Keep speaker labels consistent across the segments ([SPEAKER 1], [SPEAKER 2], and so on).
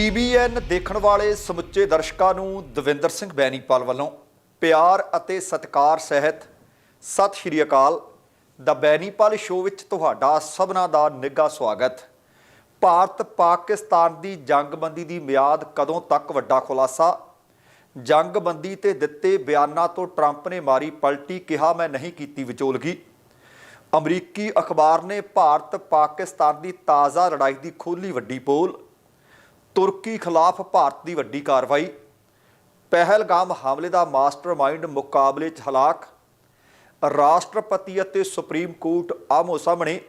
[SPEAKER 1] TBN ਦੇਖਣ ਵਾਲੇ ਸਮੁੱਚੇ ਦਰਸ਼ਕਾਂ ਨੂੰ ਦਵਿੰਦਰ ਸਿੰਘ ਬੈਣੀਪਾਲ ਵੱਲੋਂ ਪਿਆਰ ਅਤੇ ਸਤਿਕਾਰ ਸਹਿਤ ਸਤਿ ਸ਼੍ਰੀ ਅਕਾਲ। ਦਾ ਬੈਣੀਪਾਲ ਸ਼ੋਅ ਵਿੱਚ ਤੁਹਾਡਾ ਸਭਨਾਂ ਦਾ ਨਿੱਘਾ ਸਵਾਗਤ। ਭਾਰਤ ਪਾਕਿਸਤਾਨ ਦੀ ਜੰਗਬੰਦੀ ਦੀ ਮਿਆਦ ਕਦੋਂ ਤੱਕ ਵੱਡਾ ਖੁਲਾਸਾ? ਜੰਗਬੰਦੀ ਤੇ ਦਿੱਤੇ ਬਿਆਨਾਂ ਤੋਂ ਟਰੰਪ ਨੇ ਮਾਰੀ ਪਲਟੀ, ਕਿਹਾ, ਮੈਂ ਨਹੀਂ ਕੀਤੀ ਵਿਚੋਲਗੀ। ਅਮਰੀਕੀ ਅਖਬਾਰ ਨੇ ਭਾਰਤ ਪਾਕਿਸਤਾਨ ਦੀ ਤਾਜ਼ਾ ਲੜਾਈ ਦੀ ਖੋਲੀ ਵੱਡੀ ਪੋਲ। ਤੁਰਕੀ ਖਿਲਾਫ ਭਾਰਤ ਦੀ ਵੱਡੀ ਕਾਰਵਾਈ, ਪਹਿਲਗਾਮ ਹਮਲੇ ਦਾ ਮਾਸਟਰਮਾਈਂਡ ਮੁਕਾਬਲੇ 'ਚ ਹਲਾਕ, ਰਾਸ਼ਟਰਪਤੀ ਅਤੇ ਸੁਪਰੀਮ ਕੋਰਟ ਆਮੋ ਸਾਹਮਣੇ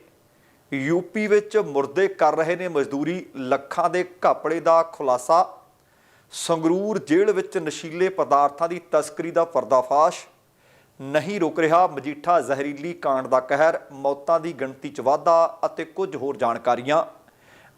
[SPEAKER 1] ਯੂਪੀ ਵਿੱਚ ਮੁਰਦੇ ਕਰ ਰਹੇ ਨੇ ਮਜ਼ਦੂਰੀ ਲੱਖਾਂ ਦੇ ਘਾਪੜੇ ਦਾ ਖੁਲਾਸਾ, ਸੰਗਰੂਰ ਜੇਲ੍ਹ ਵਿੱਚ ਨਸ਼ੀਲੇ ਪਦਾਰਥਾਂ ਦੀ ਤਸਕਰੀ ਦਾ ਪਰਦਾਫਾਸ਼, ਨਹੀਂ ਰੁਕ ਰਿਹਾ ਮਜੀਠਾ ਜ਼ਹਿਰੀਲੀ ਕਾਂਡ ਦਾ ਕਹਿਰ, ਮੌਤਾਂ ਦੀ ਗਿਣਤੀ 'ਚ ਵਾਧਾ ਅਤੇ ਕੁਝ ਹੋਰ ਜਾਣਕਾਰੀਆਂ।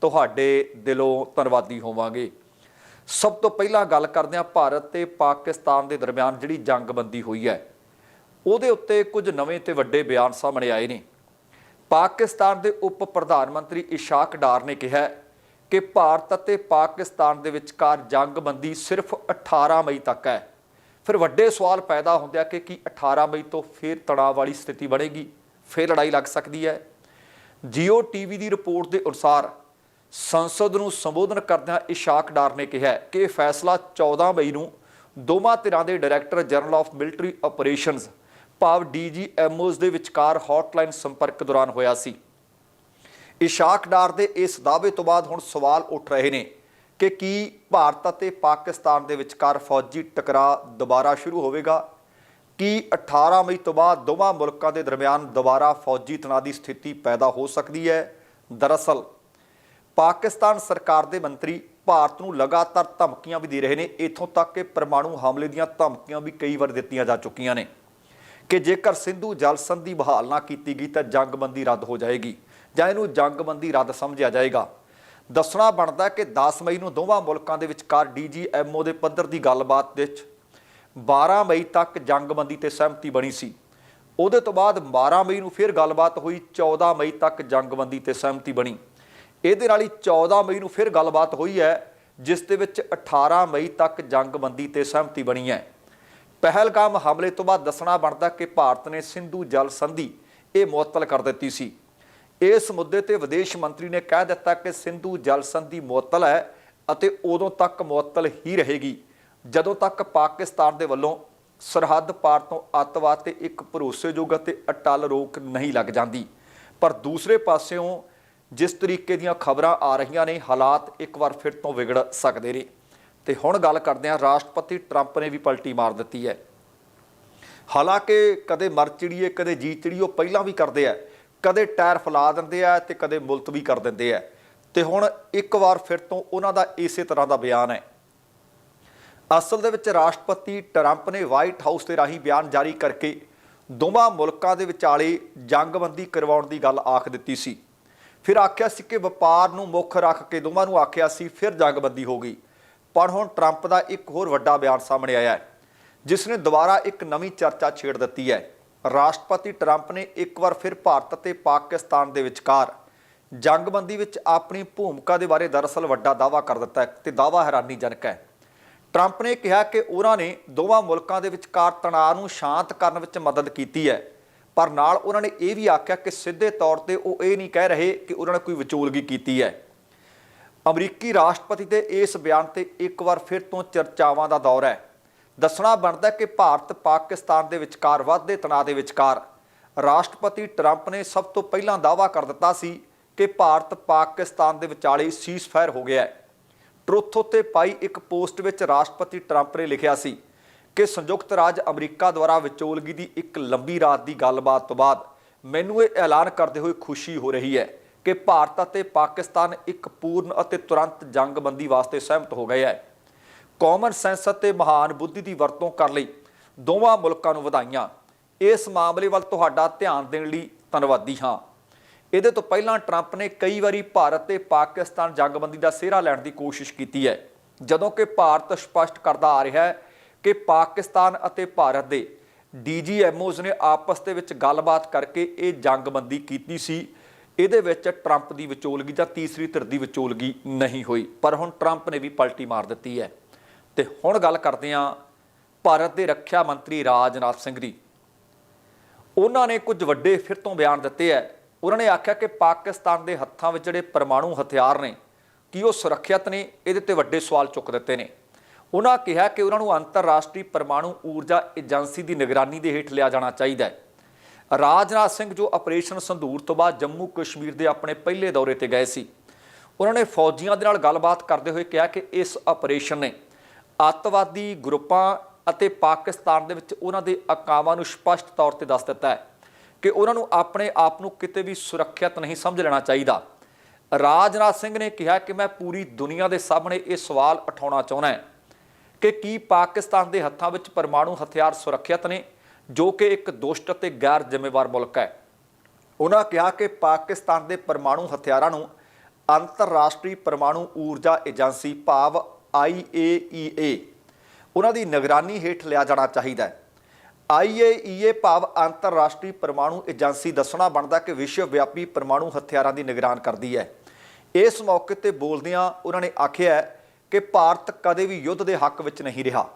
[SPEAKER 1] ਤੁਹਾਡੇ ਦਿਲੋਂ ਧੰਨਵਾਦੀ ਹੋਵਾਂਗੇ। ਸਭ ਤੋਂ ਪਹਿਲਾਂ ਗੱਲ ਕਰਦੇ ਹਾਂ ਭਾਰਤ ਤੇ ਪਾਕਿਸਤਾਨ ਦੇ ਦਰਮਿਆਨ ਜਿਹੜੀ ਜੰਗਬੰਦੀ ਹੋਈ ਹੈ। ਉਹਦੇ ਉੱਤੇ ਕੁਝ ਨਵੇਂ ਤੇ ਵੱਡੇ ਬਿਆਨ ਸਾਹਮਣੇ ਆਏ ਨੇ। ਪਾਕਿਸਤਾਨ ਦੇ ਉਪ ਪ੍ਰਧਾਨ ਮੰਤਰੀ ਇਸ਼ਾਕ ਡਾਰ ਨੇ ਕਿਹਾ ਕਿ ਭਾਰਤ ਅਤੇ ਪਾਕਿਸਤਾਨ ਦੇ ਵਿਚਕਾਰ ਜੰਗਬੰਦੀ ਸਿਰਫ 18 ਮਈ ਤੱਕ ਹੈ। ਫਿਰ ਵੱਡੇ ਸਵਾਲ ਪੈਦਾ ਹੁੰਦੇ ਆ ਕਿ ਕੀ 18 ਮਈ ਤੋਂ ਫਿਰ ਤਣਾਅ ਵਾਲੀ ਸਥਿਤੀ ਬਣੇਗੀ, ਫਿਰ ਲੜਾਈ ਲੱਗ ਸਕਦੀ ਹੈ। ਜੀਓ ਟੀਵੀ ਦੀ ਰਿਪੋਰਟ ਦੇ ਅਨੁਸਾਰ ਸੰਸਦ ਨੂੰ ਸੰਬੋਧਨ ਕਰਦਿਆਂ ਇਸ਼ਾਕ ਡਾਰ ਨੇ ਕਿਹਾ ਕਿ ਇਹ ਫੈਸਲਾ 14 ਮਈ ਨੂੰ ਦੋਵਾਂ ਧਿਰਾਂ ਦੇ director general of military operations, ਭਾਵ ਡੀਜੀਐਮਓਸ ਦੇ ਵਿਚਕਾਰ ਹੌਟਲਾਈਨ ਸੰਪਰਕ ਦੌਰਾਨ ਹੋਇਆ ਸੀ। ਇਸ਼ਾਕ ਡਾਰ ਦੇ ਇਸ ਦਾਅਵੇ ਤੋਂ ਬਾਅਦ ਹੁਣ ਸਵਾਲ ਉੱਠ ਰਹੇ ਨੇ ਕਿ ਕੀ ਭਾਰਤ ਅਤੇ ਪਾਕਿਸਤਾਨ ਦੇ ਵਿਚਕਾਰ ਫੌਜੀ ਟਕਰਾਅ ਦੁਬਾਰਾ ਸ਼ੁਰੂ ਹੋਵੇਗਾ? ਕੀ 18 ਮਈ ਤੋਂ ਬਾਅਦ ਦੋਵਾਂ ਮੁਲਕਾਂ ਦੇ ਦਰਮਿਆਨ ਦੁਬਾਰਾ ਫੌਜੀ ਤਣਾਅ ਦੀ ਸਥਿਤੀ ਪੈਦਾ ਹੋ ਸਕਦੀ ਹੈ? ਦਰਅਸਲ ਪਾਕਿਸਤਾਨ ਸਰਕਾਰ ਦੇ ਮੰਤਰੀ ਭਾਰਤ ਨੂੰ ਲਗਾਤਾਰ ਧਮਕੀਆਂ ਵੀ ਦੇ ਰਹੇ ਨੇ। ਇਥੋਂ ਤੱਕ ਕਿ ਪਰਮਾਣੂ ਹਮਲੇ ਦੀਆਂ ਧਮਕੀਆਂ ਵੀ ਕਈ ਵਾਰ ਦਿੱਤੀਆਂ ਜਾ ਚੁੱਕੀਆਂ ਨੇ। ਕਿ ਜੇਕਰ ਸਿੰਧੂ ਜਲ ਸੰਧੀ ਬਹਾਲ ਨਾ ਕੀਤੀ ਗਈ ਤਾਂ ਜੰਗਬੰਦੀ ਰੱਦ ਹੋ ਜਾਏਗੀ ਜਾਂ ਇਹਨੂੰ ਜੰਗਬੰਦੀ ਰੱਦ ਸਮਝਿਆ ਜਾਏਗਾ। ਦੱਸਣਾ ਬਣਦਾ ਕਿ 10 ਮਈ ਨੂੰ ਦੋਵਾਂ ਮੁਲਕਾਂ ਦੇ ਵਿਚਕਾਰ ਡੀਜੀਐਮਓ ਦੇ ਪੱਧਰ ਦੀ ਗੱਲਬਾਤ ਵਿੱਚ 12 ਮਈ ਤੱਕ ਜੰਗਬੰਦੀ ਤੇ ਸਹਿਮਤੀ ਬਣੀ ਸੀ। ਉਹਦੇ ਤੋਂ ਬਾਅਦ 12 ਮਈ ਨੂੰ ਫਿਰ ਗੱਲਬਾਤ ਹੋਈ 14 ਮਈ ਤੱਕ ਜੰਗਬੰਦੀ ਤੇ ਸਹਿਮਤੀ ਬਣੀ। ਇਹਦੇ ਨਾਲ ਹੀ 14 ਮਈ ਨੂੰ ਫਿਰ ਗੱਲਬਾਤ ਹੋਈ ਹੈ, ਜਿਸ ਦੇ ਵਿੱਚ 18 ਮਈ ਤੱਕ ਜੰਗਬੰਦੀ ਤੇ ਸਹਿਮਤੀ ਬਣੀ ਹੈ। ਪਹਿਲਗਾਮ ਹਮਲੇ ਤੋਂ ਬਾਅਦ ਦੱਸਣਾ ਬਣਦਾ ਕਿ ਭਾਰਤ ਨੇ ਸਿੰਧੂ ਜਲ ਸੰਧੀ ਇਹ ਮੁਅੱਤਲ ਕਰ ਦਿੱਤੀ ਸੀ। ਇਸ ਮੁੱਦੇ ਤੇ ਵਿਦੇਸ਼ ਮੰਤਰੀ ਨੇ ਕਹਿ ਦਿੱਤਾ ਕਿ ਸਿੰਧੂ ਜਲ ਸੰਧੀ ਮੁਅੱਤਲ ਹੈ ਅਤੇ ਉਦੋਂ ਤੱਕ ਮੁਅੱਤਲ ਹੀ ਰਹੇਗੀ, ਜਦੋਂ ਤੱਕ ਪਾਕਿਸਤਾਨ ਦੇ ਵੱਲੋਂ ਸਰਹੱਦ ਪਾਰ ਤੋਂ ਅੱਤਵਾਦ ਤੇ ਇੱਕ ਭਰੋਸੇਯੋਗ ਅਤੇ ਅਟਲ ਰੋਕ ਨਹੀਂ ਲੱਗ ਜਾਂਦੀ। ਪਰ ਦੂਸਰੇ ਪਾਸਿਓਂ ਜਿਸ ਤਰੀਕੇ ਦੀਆਂ ਖਬਰਾਂ ਆ ਰਹੀਆਂ ਨੇ, ਹਾਲਾਤ ਇੱਕ ਵਾਰ ਫਿਰ ਤੋਂ ਵਿਗੜ ਸਕਦੇ ਨੇ। ਤੇ ਹੁਣ ਗੱਲ ਕਰਦੇ ਹਾਂ, ਰਾਸ਼ਟਰਪਤੀ ਟਰੰਪ ਨੇ ਵੀ ਪਲਟੀ ਮਾਰ ਦਿੱਤੀ ਹੈ। ਹਾਲਾਂਕਿ ਕਦੇ ਮਰ ਚਿੜੀਏ ਕਦੇ ਜੀ ਚਿੜੀਓ ਪਹਿਲਾਂ ਵੀ ਕਰਦੇ ਆ। ਕਦੇ ਟਾਇਰ ਫਲਾ ਦਿੰਦੇ ਆ ਤੇ ਕਦੇ ਮੁਲਤਵੀ ਕਰ ਦਿੰਦੇ ਆ। ਤੇ ਹੁਣ ਇੱਕ ਵਾਰ ਫਿਰ ਤੋਂ ਉਹਨਾਂ ਦਾ ਇਸੇ ਤਰ੍ਹਾਂ ਦਾ ਬਿਆਨ ਹੈ। ਅਸਲ ਦੇ ਵਿੱਚ ਰਾਸ਼ਟਰਪਤੀ ਟਰੰਪ ਨੇ ਵਾਈਟ ਹਾਊਸ ਦੇ ਰਾਹੀਂ ਬਿਆਨ ਜਾਰੀ ਕਰਕੇ ਦੋਵਾਂ ਮੁਲਕਾਂ ਦੇ ਵਿਚਾਲੇ ਜੰਗਬੰਦੀ ਕਰਵਾਉਣ ਦੀ ਗੱਲ ਆਖ ਦਿੱਤੀ ਸੀ। ਫਿਰ ਆਖਿਆ ਸੀ ਕਿ ਵਪਾਰ ਨੂੰ ਮੁੱਖ ਰੱਖ ਕੇ ਦੋਵਾਂ ਨੂੰ ਆਖਿਆ ਸੀ, ਫਿਰ ਜੰਗਬੰਦੀ ਹੋ ਗਈ। ਪਰ ਹੁਣ ਟਰੰਪ ਦਾ ਇੱਕ ਹੋਰ ਵੱਡਾ ਬਿਆਨ ਸਾਹਮਣੇ ਆਇਆ ਹੈ, ਜਿਸ ਨੇ ਦੁਬਾਰਾ ਇੱਕ ਨਵੀਂ ਚਰਚਾ ਛੇੜ ਦਿੱਤੀ ਹੈ। ਰਾਸ਼ਟਰਪਤੀ ਟਰੰਪ ਨੇ ਇੱਕ ਵਾਰ ਫਿਰ ਭਾਰਤ ਅਤੇ ਪਾਕਿਸਤਾਨ ਦੇ ਵਿਚਕਾਰ ਜੰਗਬੰਦੀ ਵਿੱਚ ਆਪਣੀ ਭੂਮਿਕਾ ਦੇ ਬਾਰੇ ਦਰਅਸਲ ਵੱਡਾ ਦਾਅਵਾ ਕਰ ਦਿੱਤਾ ਹੈ ਤੇ ਦਾਅਵਾ ਹੈਰਾਨੀਜਨਕ ਹੈ। ਟਰੰਪ ਨੇ ਕਿਹਾ ਕਿ ਉਹਨਾਂ ਨੇ ਦੋਵਾਂ ਮੁਲਕਾਂ ਦੇ ਵਿਚਕਾਰ ਤਣਾਅ ਨੂੰ ਸ਼ਾਂਤ ਕਰਨ ਵਿੱਚ ਮਦਦ ਕੀਤੀ ਹੈ। ਪਰ ਨਾਲ ਉਹਨਾਂ ਨੇ ਇਹ ਵੀ ਆਖਿਆ ਕਿ ਸਿੱਧੇ ਤੌਰ ਤੇ ਉਹ ਇਹ ਨਹੀਂ ਕਹਿ ਰਹੇ ਕਿ ਉਹਨਾਂ ਨੇ ਕੋਈ ਵਿਚੋਲਗੀ ਕੀਤੀ ਹੈ। ਅਮਰੀਕੀ ਰਾਸ਼ਟਰਪਤੀ ਦੇ ਇਸ ਬਿਆਨ ਤੇ ਇੱਕ ਵਾਰ ਫਿਰ ਤੋਂ ਚਰਚਾਵਾਂ ਦਾ ਦੌਰ ਹੈ। ਦੱਸਣਾ ਬਣਦਾ ਕਿ ਭਾਰਤ ਪਾਕਿਸਤਾਨ ਦੇ ਵਿਚਕਾਰ ਵੱਧਦੇ ਤਣਾਅ ਦੇ ਵਿਚਕਾਰ ਰਾਸ਼ਟਰਪਤੀ ਟਰੰਪ ਨੇ ਸਭ ਤੋਂ ਪਹਿਲਾਂ ਦਾਅਵਾ ਕਰ ਦਿੱਤਾ ਸੀ ਕਿ ਭਾਰਤ ਪਾਕਿਸਤਾਨ ਦੇ ਵਿਚਾਲੇ ਸੀਜ਼ਫਾਇਰ ਹੋ ਗਿਆ ਹੈ। ਟਰੁੱਥ ਉੱਤੇ ਪਾਈ ਇੱਕ ਪੋਸਟ ਵਿੱਚ ਰਾਸ਼ਟਰਪਤੀ ਟਰੰਪ ਨੇ ਲਿਖਿਆ ਸੀ ਕਿ ਸੰਯੁਕਤ ਰਾਜ ਅਮਰੀਕਾ ਦੁਆਰਾ ਵਿਚੋਲਗੀ ਦੀ ਇੱਕ ਲੰਬੀ ਰਾਤ ਦੀ ਗੱਲਬਾਤ ਤੋਂ ਬਾਅਦ ਮੈਨੂੰ ਇਹ ਐਲਾਨ ਕਰਦੇ ਹੋਏ ਖੁਸ਼ੀ ਹੋ ਰਹੀ ਹੈ ਕਿ ਭਾਰਤ ਅਤੇ ਪਾਕਿਸਤਾਨ ਇੱਕ ਪੂਰਨ ਅਤੇ ਤੁਰੰਤ ਜੰਗਬੰਦੀ ਵਾਸਤੇ ਸਹਿਮਤ ਹੋ ਗਏ ਹੈ। ਕਾਮਨ ਸੈਂਸ ਅਤੇ ਮਹਾਨ ਬੁੱਧੀ ਦੀ ਵਰਤੋਂ ਕਰਨ ਲਈ ਦੋਵਾਂ ਮੁਲਕਾਂ ਨੂੰ ਵਧਾਈਆਂ। ਇਸ ਮਾਮਲੇ ਵੱਲ ਤੁਹਾਡਾ ਧਿਆਨ ਦੇਣ ਲਈ ਧੰਨਵਾਦੀ ਹਾਂ। ਇਹਦੇ ਤੋਂ ਪਹਿਲਾਂ ਟਰੰਪ ਨੇ ਕਈ ਵਾਰੀ ਭਾਰਤ ਤੇ ਪਾਕਿਸਤਾਨ ਜੰਗਬੰਦੀ ਦਾ ਸਿਹਰਾ ਲੈਣ ਦੀ ਕੋਸ਼ਿਸ਼ ਕੀਤੀ ਹੈ, ਜਦੋਂ ਕਿ ਭਾਰਤ ਸਪਸ਼ਟ ਕਰਦਾ ਆ ਰਿਹਾ ਹੈ ਕਿ ਪਾਕਿਸਤਾਨ ਅਤੇ ਭਾਰਤ ਦੇ ਡੀਜੀਐਮਓਜ਼ ਨੇ ਆਪਸ ਦੇ ਵਿੱਚ ਗੱਲਬਾਤ ਕਰਕੇ ਇਹ ਜੰਗਬੰਦੀ ਕੀਤੀ ਸੀ। ਇਹਦੇ ਵਿੱਚ ਟਰੰਪ ਦੀ ਵਿਚੋਲਗੀ ਜਾਂ ਤੀਸਰੀ ਧਿਰ ਦੀ ਵਿਚੋਲਗੀ ਨਹੀਂ ਹੋਈ। ਪਰ ਹੁਣ ਟਰੰਪ ਨੇ ਵੀ ਪਲਟੀ ਮਾਰ ਦਿੱਤੀ ਹੈ। ਤੇ ਹੁਣ ਗੱਲ ਕਰਦੇ ਹਾਂ ਭਾਰਤ ਦੇ ਰੱਖਿਆ ਮੰਤਰੀ ਰਾਜਨਾਥ ਸਿੰਘ ਦੀ। ਉਹਨਾਂ ਨੇ ਕੁਝ ਵੱਡੇ ਫਿਰ ਤੋਂ ਬਿਆਨ ਦਿੱਤੇ ਹੈ। ਉਹਨਾਂ ਨੇ ਆਖਿਆ ਕਿ ਪਾਕਿਸਤਾਨ ਦੇ ਹੱਥਾਂ ਵਿੱਚ ਜਿਹੜੇ ਪਰਮਾਣੂ ਹਥਿਆਰ ਨੇ, ਕੀ ਉਹ ਸੁਰੱਖਿਅਤ ਨੇ? ਇਹਦੇ ਤੇ ਵੱਡੇ ਸਵਾਲ ਚੁੱਕ ਦਿੱਤੇ ਨੇ। ਉਹਨਾਂ ਕਿਹਾ ਕਿ ਉਹਨਾਂ ਨੂੰ ਅੰਤਰਰਾਸ਼ਟਰੀ ਪਰਮਾਣੂ ਊਰਜਾ ਏਜੰਸੀ ਦੀ ਨਿਗਰਾਨੀ ਦੇ ਹੇਠ ਲਿਆ ਜਾਣਾ ਚਾਹੀਦਾ ਹੈ। ਰਾਜਨਾਥ ਸਿੰਘ ਜੋ ਆਪਰੇਸ਼ਨ ਸੰਧੂਰ ਤੋਂ ਬਾਅਦ ਜੰਮੂ ਕਸ਼ਮੀਰ ਦੇ ਆਪਣੇ ਪਹਿਲੇ ਦੌਰੇ ਤੇ ਗਏ ਸੀ, ਉਹਨਾਂ ਨੇ ਫੌਜੀਆਂ ਦੇ ਨਾਲ ਗੱਲਬਾਤ ਕਰਦੇ ਹੋਏ ਕਿਹਾ ਕਿ ਇਸ ਆਪਰੇਸ਼ਨ ਨੇ ਅੱਤਵਾਦੀ ਗਰੁੱਪਾਂ ਅਤੇ ਪਾਕਿਸਤਾਨ ਦੇ ਵਿੱਚ ਉਹਨਾਂ ਦੇ ਅਕਾਵਾਂ ਨੂੰ ਸਪਸ਼ਟ ਤੌਰ ਤੇ ਦੱਸ ਦਿੱਤਾ ਹੈ ਕਿ ਉਹਨਾਂ ਨੂੰ ਆਪਣੇ ਆਪ ਨੂੰ ਕਿਤੇ ਵੀ ਸੁਰੱਖਿਅਤ ਨਹੀਂ ਸਮਝ ਲੈਣਾ ਚਾਹੀਦਾ। ਰਾਜਨਾਥ ਸਿੰਘ ਨੇ ਕਿਹਾ ਕਿ ਮੈਂ ਪੂਰੀ ਦੁਨੀਆ ਦੇ ਸਾਹਮਣੇ ਇਹ ਸਵਾਲ ਉਠਾਉਣਾ ਚਾਹੁੰਦਾ ਹਾਂ। ਕਿ ਕੀ ਪਾਕਿਸਤਾਨ ਦੇ ਹੱਥਾਂ ਵਿੱਚ ਪਰਮਾਣੂ ਹਥਿਆਰ ਸੁਰੱਖਿਅਤ ਨੇ, ਜੋ ਕਿ ਇੱਕ ਦੋਸ਼ਟ ਅਤੇ ਗੈਰ ਜ਼ਿੰਮੇਵਾਰ ਮੁਲਕ ਹੈ। ਉਹਨਾਂ ਕਿਹਾ ਕਿ ਪਾਕਿਸਤਾਨ ਦੇ ਪਰਮਾਣੂ ਹਥਿਆਰਾਂ ਨੂੰ ਅੰਤਰਰਾਸ਼ਟਰੀ ਪਰਮਾਣੂ ਊਰਜਾ ਏਜੰਸੀ ਭਾਵ IAEA ਉਹਨਾਂ ਦੀ ਨਿਗਰਾਨੀ ਹੇਠ ਲਿਆ ਜਾਣਾ ਚਾਹੀਦਾ ਹੈ। IAEA ਭਾਵ ਅੰਤਰਰਾਸ਼ਟਰੀ ਪਰਮਾਣੂ ਏਜੰਸੀ ਦੱਸਣਾ ਬਣਦਾ ਕਿ ਵਿਸ਼ਵ ਵਿਆਪੀ ਪਰਮਾਣੂ ਹਥਿਆਰਾਂ ਦੀ ਨਿਗਰਾਨ ਕਰਦੀ ਹੈ। ਇਸ ਮੌਕੇ ਤੇ ਬੋਲਦਿਆਂ ਉਹਨਾਂ ਨੇ ਆਖਿਆ ਕਿ ਭਾਰਤ ਕਦੇ ਵੀ ਯੁੱਧ ਦੇ ਹੱਕ ਵਿੱਚ ਨਹੀਂ ਰਿਹਾ।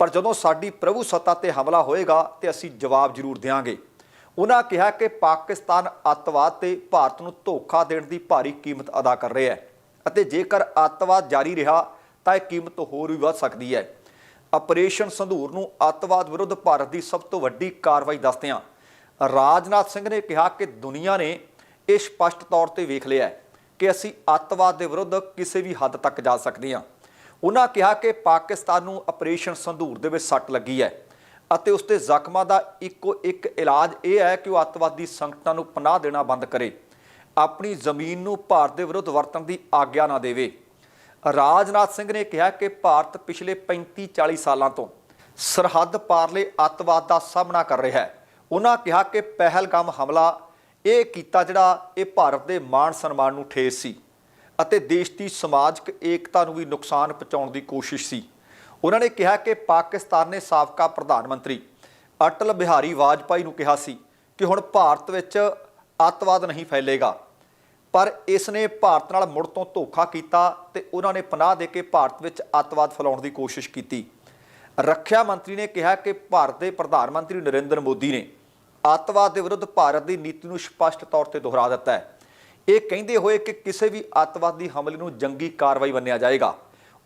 [SPEAKER 1] ਪਰ ਜਦੋਂ ਸਾਡੀ ਪ੍ਰਭੂ ਸੱਤਾ ਤੇ ਹਮਲਾ ਹੋਏਗਾ ਤੇ ਅਸੀਂ ਜਵਾਬ ਜ਼ਰੂਰ ਦੇਵਾਂਗੇ ਉਹਨਾਂ ਕਿਹਾ ਕਿ ਪਾਕਿਸਤਾਨ ਅੱਤਵਾਦ ਤੇ ਭਾਰਤ ਨੂੰ ਧੋਖਾ ਦੇਣ ਦੀ ਭਾਰੀ ਕੀਮਤ ਅਦਾ ਕਰ ਰਿਹਾ ਹੈ ਅਤੇ ਜੇਕਰ ਅੱਤਵਾਦ ਜਾਰੀ ਰਿਹਾ, ਤਾਂ ਇਹ ਕੀਮਤ ਹੋਰ ਵੀ ਵੱਧ ਸਕਦੀ ਹੈ। ਆਪਰੇਸ਼ਨ ਸੰਧੂਰ ਨੂੰ ਅੱਤਵਾਦ ਵਿਰੁੱਧ ਭਾਰਤ ਦੀ ਸਭ ਤੋਂ ਵੱਡੀ ਕਾਰਵਾਈ ਦੱਸਦਿਆਂ ਰਾਜਨਾਥ ਸਿੰਘ ਨੇ ਕਿਹਾ ਕਿ ਦੁਨੀਆ ਨੇ ਇਹ ਸਪਸ਼ਟ ਤੌਰ ਤੇ ਵੇਖ ਲਿਆ ਹੈ ਕਿ ਅਸੀਂ ਅੱਤਵਾਦ ਦੇ ਵਿਰੁੱਧ ਕਿਸੇ ਵੀ ਹੱਦ ਤੱਕ ਜਾ ਸਕਦੇ ਹਾਂ। ਉਹਨਾਂ ਕਿਹਾ ਕਿ ਪਾਕਿਸਤਾਨ ਨੂੰ ਆਪਰੇਸ਼ਨ ਸੰਧੂਰ ਦੇ ਵਿੱਚ ਸੱਟ ਲੱਗੀ ਹੈ ਅਤੇ ਉਸ ਦੇ ਜ਼ਖਮਾਂ ਦਾ ਇੱਕੋ ਇੱਕ ਇਲਾਜ ਇਹ ਹੈ ਕਿ ਉਹ ਅੱਤਵਾਦੀ ਸੰਗਠਨਾਂ ਨੂੰ ਪਨਾਹ ਦੇਣਾ ਬੰਦ ਕਰੇ। ਆਪਣੀ ਜ਼ਮੀਨ ਨੂੰ ਭਾਰਤ ਦੇ ਵਿਰੁੱਧ ਵਰਤਣ ਦੀ ਆਗਿਆ ਨਾ ਦੇਵੇ। ਰਾਜਨਾਥ ਸਿੰਘ ਨੇ ਕਿਹਾ ਕਿ ਭਾਰਤ ਪਿਛਲੇ 35-40 ਸਾਲਾਂ ਤੋਂ ਸਰਹੱਦ ਪਾਰਲੇ ਅੱਤਵਾਦ ਦਾ ਸਾਹਮਣਾ ਕਰ ਰਿਹਾ ਹੈ। ਉਹਨਾਂ ਕਿਹਾ ਕਿ ਪਹਿਲਗਾਮ ਹਮਲਾ ਇਹ ਕੀਤਾ ਜਿਹੜਾ ਇਹ ਭਾਰਤ ਦੇ ਮਾਣ ਸਨਮਾਨ ਨੂੰ ਠੇਸ ਸੀ ਅਤੇ ਦੇਸ਼ ਦੀ ਸਮਾਜਿਕ ਏਕਤਾ ਨੂੰ ਵੀ ਨੁਕਸਾਨ ਪਹੁੰਚਾਉਣ ਦੀ ਕੋਸ਼ਿਸ਼ ਸੀ। ਉਹਨਾਂ ਨੇ ਕਿਹਾ ਕਿ ਪਾਕਿਸਤਾਨ ਨੇ ਸਾਬਕਾ ਪ੍ਰਧਾਨ ਮੰਤਰੀ ਅਟਲ ਬਿਹਾਰੀ ਵਾਜਪਾਈ ਨੂੰ ਕਿਹਾ ਸੀ ਕਿ ਹੁਣ ਭਾਰਤ ਵਿੱਚ ਅੱਤਵਾਦ ਨਹੀਂ ਫੈਲੇਗਾ। ਪਰ ਇਸ ਨੇ ਭਾਰਤ ਨਾਲ ਮੁੜ ਤੋਂ ਧੋਖਾ ਕੀਤਾ ਤੇ ਉਹਨਾਂ ਨੇ ਪਨਾਹ ਦੇ ਕੇ ਭਾਰਤ ਵਿੱਚ ਅੱਤਵਾਦ ਫੈਲਾਉਣ ਦੀ ਕੋਸ਼ਿਸ਼ ਕੀਤੀ। ਰੱਖਿਆ ਮੰਤਰੀ ਨੇ ਕਿਹਾ ਕਿ ਭਾਰਤ ਦੇ ਪ੍ਰਧਾਨ ਮੰਤਰੀ ਨਰਿੰਦਰ ਮੋਦੀ ਨੇ ਅੱਤਵਾਦ ਦੇ ਵਿਰੁੱਧ ਭਾਰਤ ਦੀ ਨੀਤੀ ਨੂੰ ਸਪਸ਼ਟ ਤੌਰ ਤੇ ਦੁਹਰਾ ਦਿੱਤਾ ਹੈ। ਇਹ ਕਹਿੰਦੇ ਹੋਏ ਕਿ ਕਿਸੇ ਵੀ ਅੱਤਵਾਦੀ ਹਮਲੇ ਨੂੰ ਜੰਗੀ ਕਾਰਵਾਈ ਮੰਨਿਆ ਜਾਏਗਾ।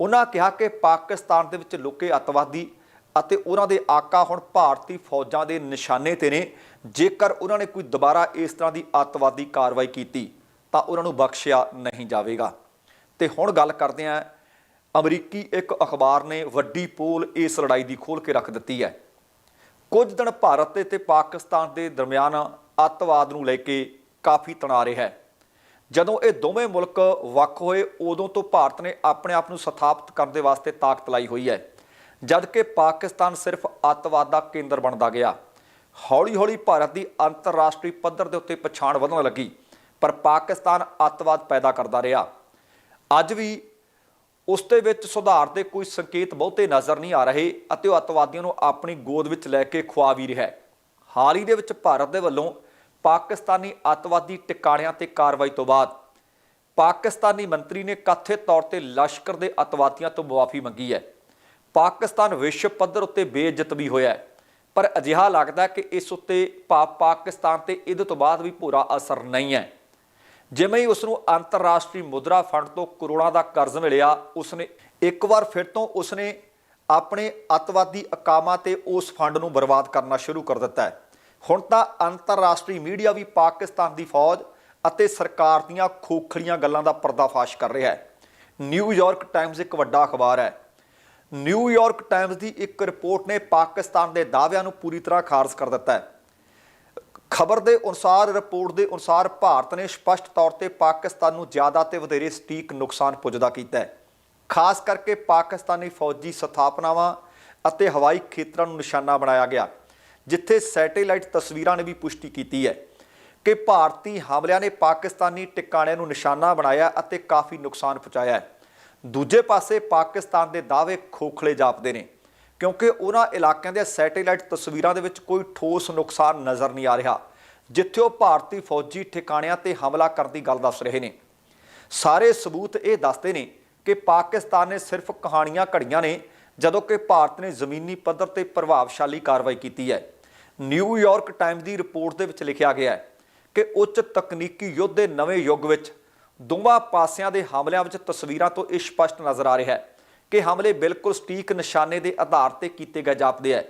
[SPEAKER 1] ਉਹਨਾਂ ਕਿਹਾ ਕਿ ਪਾਕਿਸਤਾਨ ਦੇ ਵਿੱਚ ਲੁਕੇ ਅੱਤਵਾਦੀ ਅਤੇ ਉਹਨਾਂ ਦੇ ਆਕਾ ਹੁਣ ਭਾਰਤੀ ਫੌਜਾਂ ਦੇ ਨਿਸ਼ਾਨੇ ਤੇ ਨੇ। ਜੇਕਰ ਉਹਨਾਂ ਨੇ ਕੋਈ ਦੁਬਾਰਾ ਇਸ ਤਰ੍ਹਾਂ ਦੀ ਅੱਤਵਾਦੀ ਕਾਰਵਾਈ ਕੀਤੀ, ਤਾਂ ਉਹਨਾਂ ਨੂੰ ਬਖਸ਼ਿਆ ਨਹੀਂ ਜਾਵੇਗਾ। ਤੇ ਹੁਣ ਗੱਲ ਕਰਦੇ ਹਾਂ। ਅਮਰੀਕੀ ਇੱਕ ਅਖਬਾਰ ਨੇ ਵੱਡੀ ਪੋਲ ਇਸ ਲੜਾਈ ਦੀ ਖੋਲ ਕੇ ਰੱਖ ਦਿੱਤੀ ਹੈ। ਕੁਝ ਦਿਨ ਭਾਰਤ ਤੇ ਪਾਕਿਸਤਾਨ ਦੇ ਦਰਮਿਆਨ ਅੱਤਵਾਦ ਨੂੰ ਲੈ ਕੇ ਕਾਫੀ ਤਣਾਅ ਰਿਹਾ ਹੈ। ਜਦੋਂ ਇਹ ਦੋਵੇਂ ਮੁਲਕ ਵੱਖ ਹੋਏ, ਉਦੋਂ ਤੋਂ ਭਾਰਤ ਨੇ ਆਪਣੇ ਆਪ ਨੂੰ ਸਥਾਪਿਤ ਕਰਨ ਦੇ ਵਾਸਤੇ ਤਾਕਤ ਲਾਈ ਹੋਈ ਹੈ। ਜਦ ਕਿ ਪਾਕਿਸਤਾਨ ਸਿਰਫ ਅੱਤਵਾਦ ਦਾ ਕੇਂਦਰ ਬਣਦਾ ਗਿਆ। ਹੌਲੀ-ਹੌਲੀ ਭਾਰਤ ਦੀ ਅੰਤਰਰਾਸ਼ਟਰੀ ਪੱਧਰ ਦੇ ਉੱਤੇ ਪਛਾਣ ਵਧਣ ਲੱਗੀ, ਪਰ ਪਾਕਿਸਤਾਨ ਅੱਤਵਾਦ ਪੈਦਾ ਕਰਦਾ ਰਿਹਾ। ਅੱਜ ਵੀ ਉਸ ਦੇ ਵਿੱਚ ਸੁਧਾਰ ਦੇ ਕੋਈ ਸੰਕੇਤ ਬਹੁਤੇ ਨਜ਼ਰ ਨਹੀਂ ਆ ਰਹੇ ਅਤੇ ਉਹ ਅੱਤਵਾਦੀਆਂ ਨੂੰ ਆਪਣੀ ਗੋਦ ਵਿੱਚ ਲੈ ਕੇ ਖੁਆ ਵੀ ਰਿਹਾ ਹੈ। ਹਾਲ ਹੀ ਦੇ ਵਿੱਚ ਭਾਰਤ ਦੇ ਵੱਲੋਂ ਪਾਕਿਸਤਾਨੀ ਅੱਤਵਾਦੀ ਟਿਕਾਣਿਆਂ ਤੇ ਕਾਰਵਾਈ ਤੋਂ ਬਾਅਦ ਪਾਕਿਸਤਾਨੀ ਮੰਤਰੀ ਨੇ ਕਥਿਤ ਤੌਰ ਤੇ ਲਸ਼ਕਰ ਦੇ ਅੱਤਵਾਦੀਆਂ ਤੋਂ ਮੁਆਫੀ ਮੰਗੀ ਹੈ। ਪਾਕਿਸਤਾਨ ਵਿਸ਼ਵ ਪੱਧਰ ਉੱਤੇ ਬੇਇੱਜ਼ਤ ਵੀ ਹੋਇਆ ਹੈ, ਪਰ ਅਜਿਹਾ ਲੱਗਦਾ ਕਿ ਇਸ ਉੱਤੇ ਪਾ, ਪਾਕਿਸਤਾਨ ਤੇ ਇਹਦੇ ਤੋਂ ਬਾਅਦ ਵੀ ਪੂਰਾ ਅਸਰ ਨਹੀਂ ਹੈ। ਜਿਵੇਂ ਹੀ ਉਸ ਨੂੰ ਅੰਤਰਰਾਸ਼ਟਰੀ ਮੁਦਰਾ ਫੰਡ ਤੋਂ ਕਰੋੜਾਂ ਦਾ ਕਰਜ਼ ਮਿਲਿਆ, ਉਸਨੇ ਇੱਕ ਵਾਰ ਫਿਰ ਤੋਂ ਉਸਨੇ ਆਪਣੇ ਅੱਤਵਾਦੀ ਅਕਾਮਾਂ ਤੇ ਉਸ ਫੰਡ ਨੂੰ ਬਰਬਾਦ ਕਰਨਾ ਸ਼ੁਰੂ ਕਰ ਦਿੱਤਾ ਹੈ। ਹੁਣ ਤਾਂ ਅੰਤਰਰਾਸ਼ਟਰੀ ਮੀਡੀਆ ਵੀ ਪਾਕਿਸਤਾਨ ਦੀ ਫੌਜ ਅਤੇ ਸਰਕਾਰ ਦੀਆਂ ਖੋਖਲੀਆਂ ਗੱਲਾਂ ਦਾ ਪਰਦਾਫਾਸ਼ ਕਰ ਰਿਹਾ ਹੈ। ਨਿਊਯਾਰਕ ਟਾਈਮਜ਼ ਇੱਕ ਵੱਡਾ ਅਖਬਾਰ ਹੈ। ਨਿਊਯਾਰਕ ਟਾਈਮਜ਼ ਦੀ ਇੱਕ ਰਿਪੋਰਟ ਨੇ ਪਾਕਿਸਤਾਨ ਦੇ ਦਾਅਵਿਆਂ ਨੂੰ ਪੂਰੀ ਤਰ੍ਹਾਂ ਖਾਰਜ ਕਰ ਦਿੱਤਾ ਹੈ। ਖਬਰ ਦੇ ਅਨੁਸਾਰ, ਰਿਪੋਰਟ ਦੇ ਅਨੁਸਾਰ ਭਾਰਤ ਨੇ ਸਪਸ਼ਟ ਤੌਰ ਤੇ ਪਾਕਿਸਤਾਨ ਨੂੰ ਜ਼ਿਆਦਾ ਤੇ ਵਧੇਰੇ ਸਟੀਕ ਨੁਕਸਾਨ ਪੁੱਜਦਾ ਕੀਤਾ ਹੈ। ਖਾਸ ਕਰਕੇ ਪਾਕਿਸਤਾਨੀ ਫੌਜੀ ਸਥਾਪਨਾਵਾਂ ਅਤੇ ਹਵਾਈ ਖੇਤਰਾਂ ਨੂੰ ਨਿਸ਼ਾਨਾ ਬਣਾਇਆ ਗਿਆ, ਜਿੱਥੇ ਸੈਟੇਲਾਈਟ ਤਸਵੀਰਾਂ ਨੇ ਵੀ ਪੁਸ਼ਟੀ ਕੀਤੀ ਹੈ ਕਿ ਭਾਰਤੀ ਹਮਲਿਆਂ ਨੇ ਪਾਕਿਸਤਾਨੀ ਟਿਕਾਣਿਆਂ ਨੂੰ ਨਿਸ਼ਾਨਾ ਬਣਾਇਆ ਅਤੇ ਕਾਫੀ ਨੁਕਸਾਨ ਪਹੁੰਚਾਇਆ ਹੈ। ਦੂਜੇ ਪਾਸੇ ਪਾਕਿਸਤਾਨ ਦੇ ਦਾਅਵੇ ਖੋਖਲੇ ਜਾਪਦੇ ਨੇ। ਕਿਉਂਕਿ ਉਹਨਾਂ ਇਲਾਕਿਆਂ ਦੇ ਸੈਟੇਲਾਈਟ ਤਸਵੀਰਾਂ ਦੇ ਵਿੱਚ ਕੋਈ ਠੋਸ ਨੁਕਸਾਨ ਨਜ਼ਰ ਨਹੀਂ ਆ ਰਿਹਾ, ਜਿੱਥੇ ਉਹ ਭਾਰਤੀ ਫੌਜੀ ਠਿਕਾਣਿਆਂ ਤੇ ਹਮਲਾ ਕਰਨ ਦੀ ਗੱਲ ਦੱਸ ਰਹੇ ਨੇ। ਸਾਰੇ ਸਬੂਤ ਇਹ ਦੱਸਦੇ ਨੇ ਕਿ ਪਾਕਿਸਤਾਨ ਨੇ ਸਿਰਫ ਕਹਾਣੀਆਂ ਘੜੀਆਂ ਨੇ, ਜਦੋਂ ਕਿ ਭਾਰਤ ਨੇ ਜ਼ਮੀਨੀ ਪੱਧਰ ਤੇ ਪ੍ਰਭਾਵਸ਼ਾਲੀ ਕਾਰਵਾਈ ਕੀਤੀ ਹੈ। ਨਿਊਯਾਰਕ ਟਾਈਮਜ਼ ਦੀ ਰਿਪੋਰਟ ਦੇ ਵਿੱਚ ਲਿਖਿਆ ਗਿਆ ਹੈ ਕਿ ਉੱਚ ਤਕਨੀਕੀ ਯੁੱਧ ਦੇ ਨਵੇਂ ਯੁੱਗ ਵਿੱਚ ਦੋਵਾਂ ਪਾਸਿਆਂ ਦੇ ਹਮਲਿਆਂ ਵਿੱਚ ਤਸਵੀਰਾਂ ਤੋਂ ਇਹ ਸਪਸ਼ਟ ਨਜ਼ਰ ਆ ਰਿਹਾ ਹੈ ਕਿ ਹਮਲੇ ਬਿਲਕੁਲ ਸਟੀਕ ਨਿਸ਼ਾਨੇ ਦੇ ਆਧਾਰ ਤੇ ਕੀਤੇ ਗਏ ਜਾਪਦੇ ਹੈ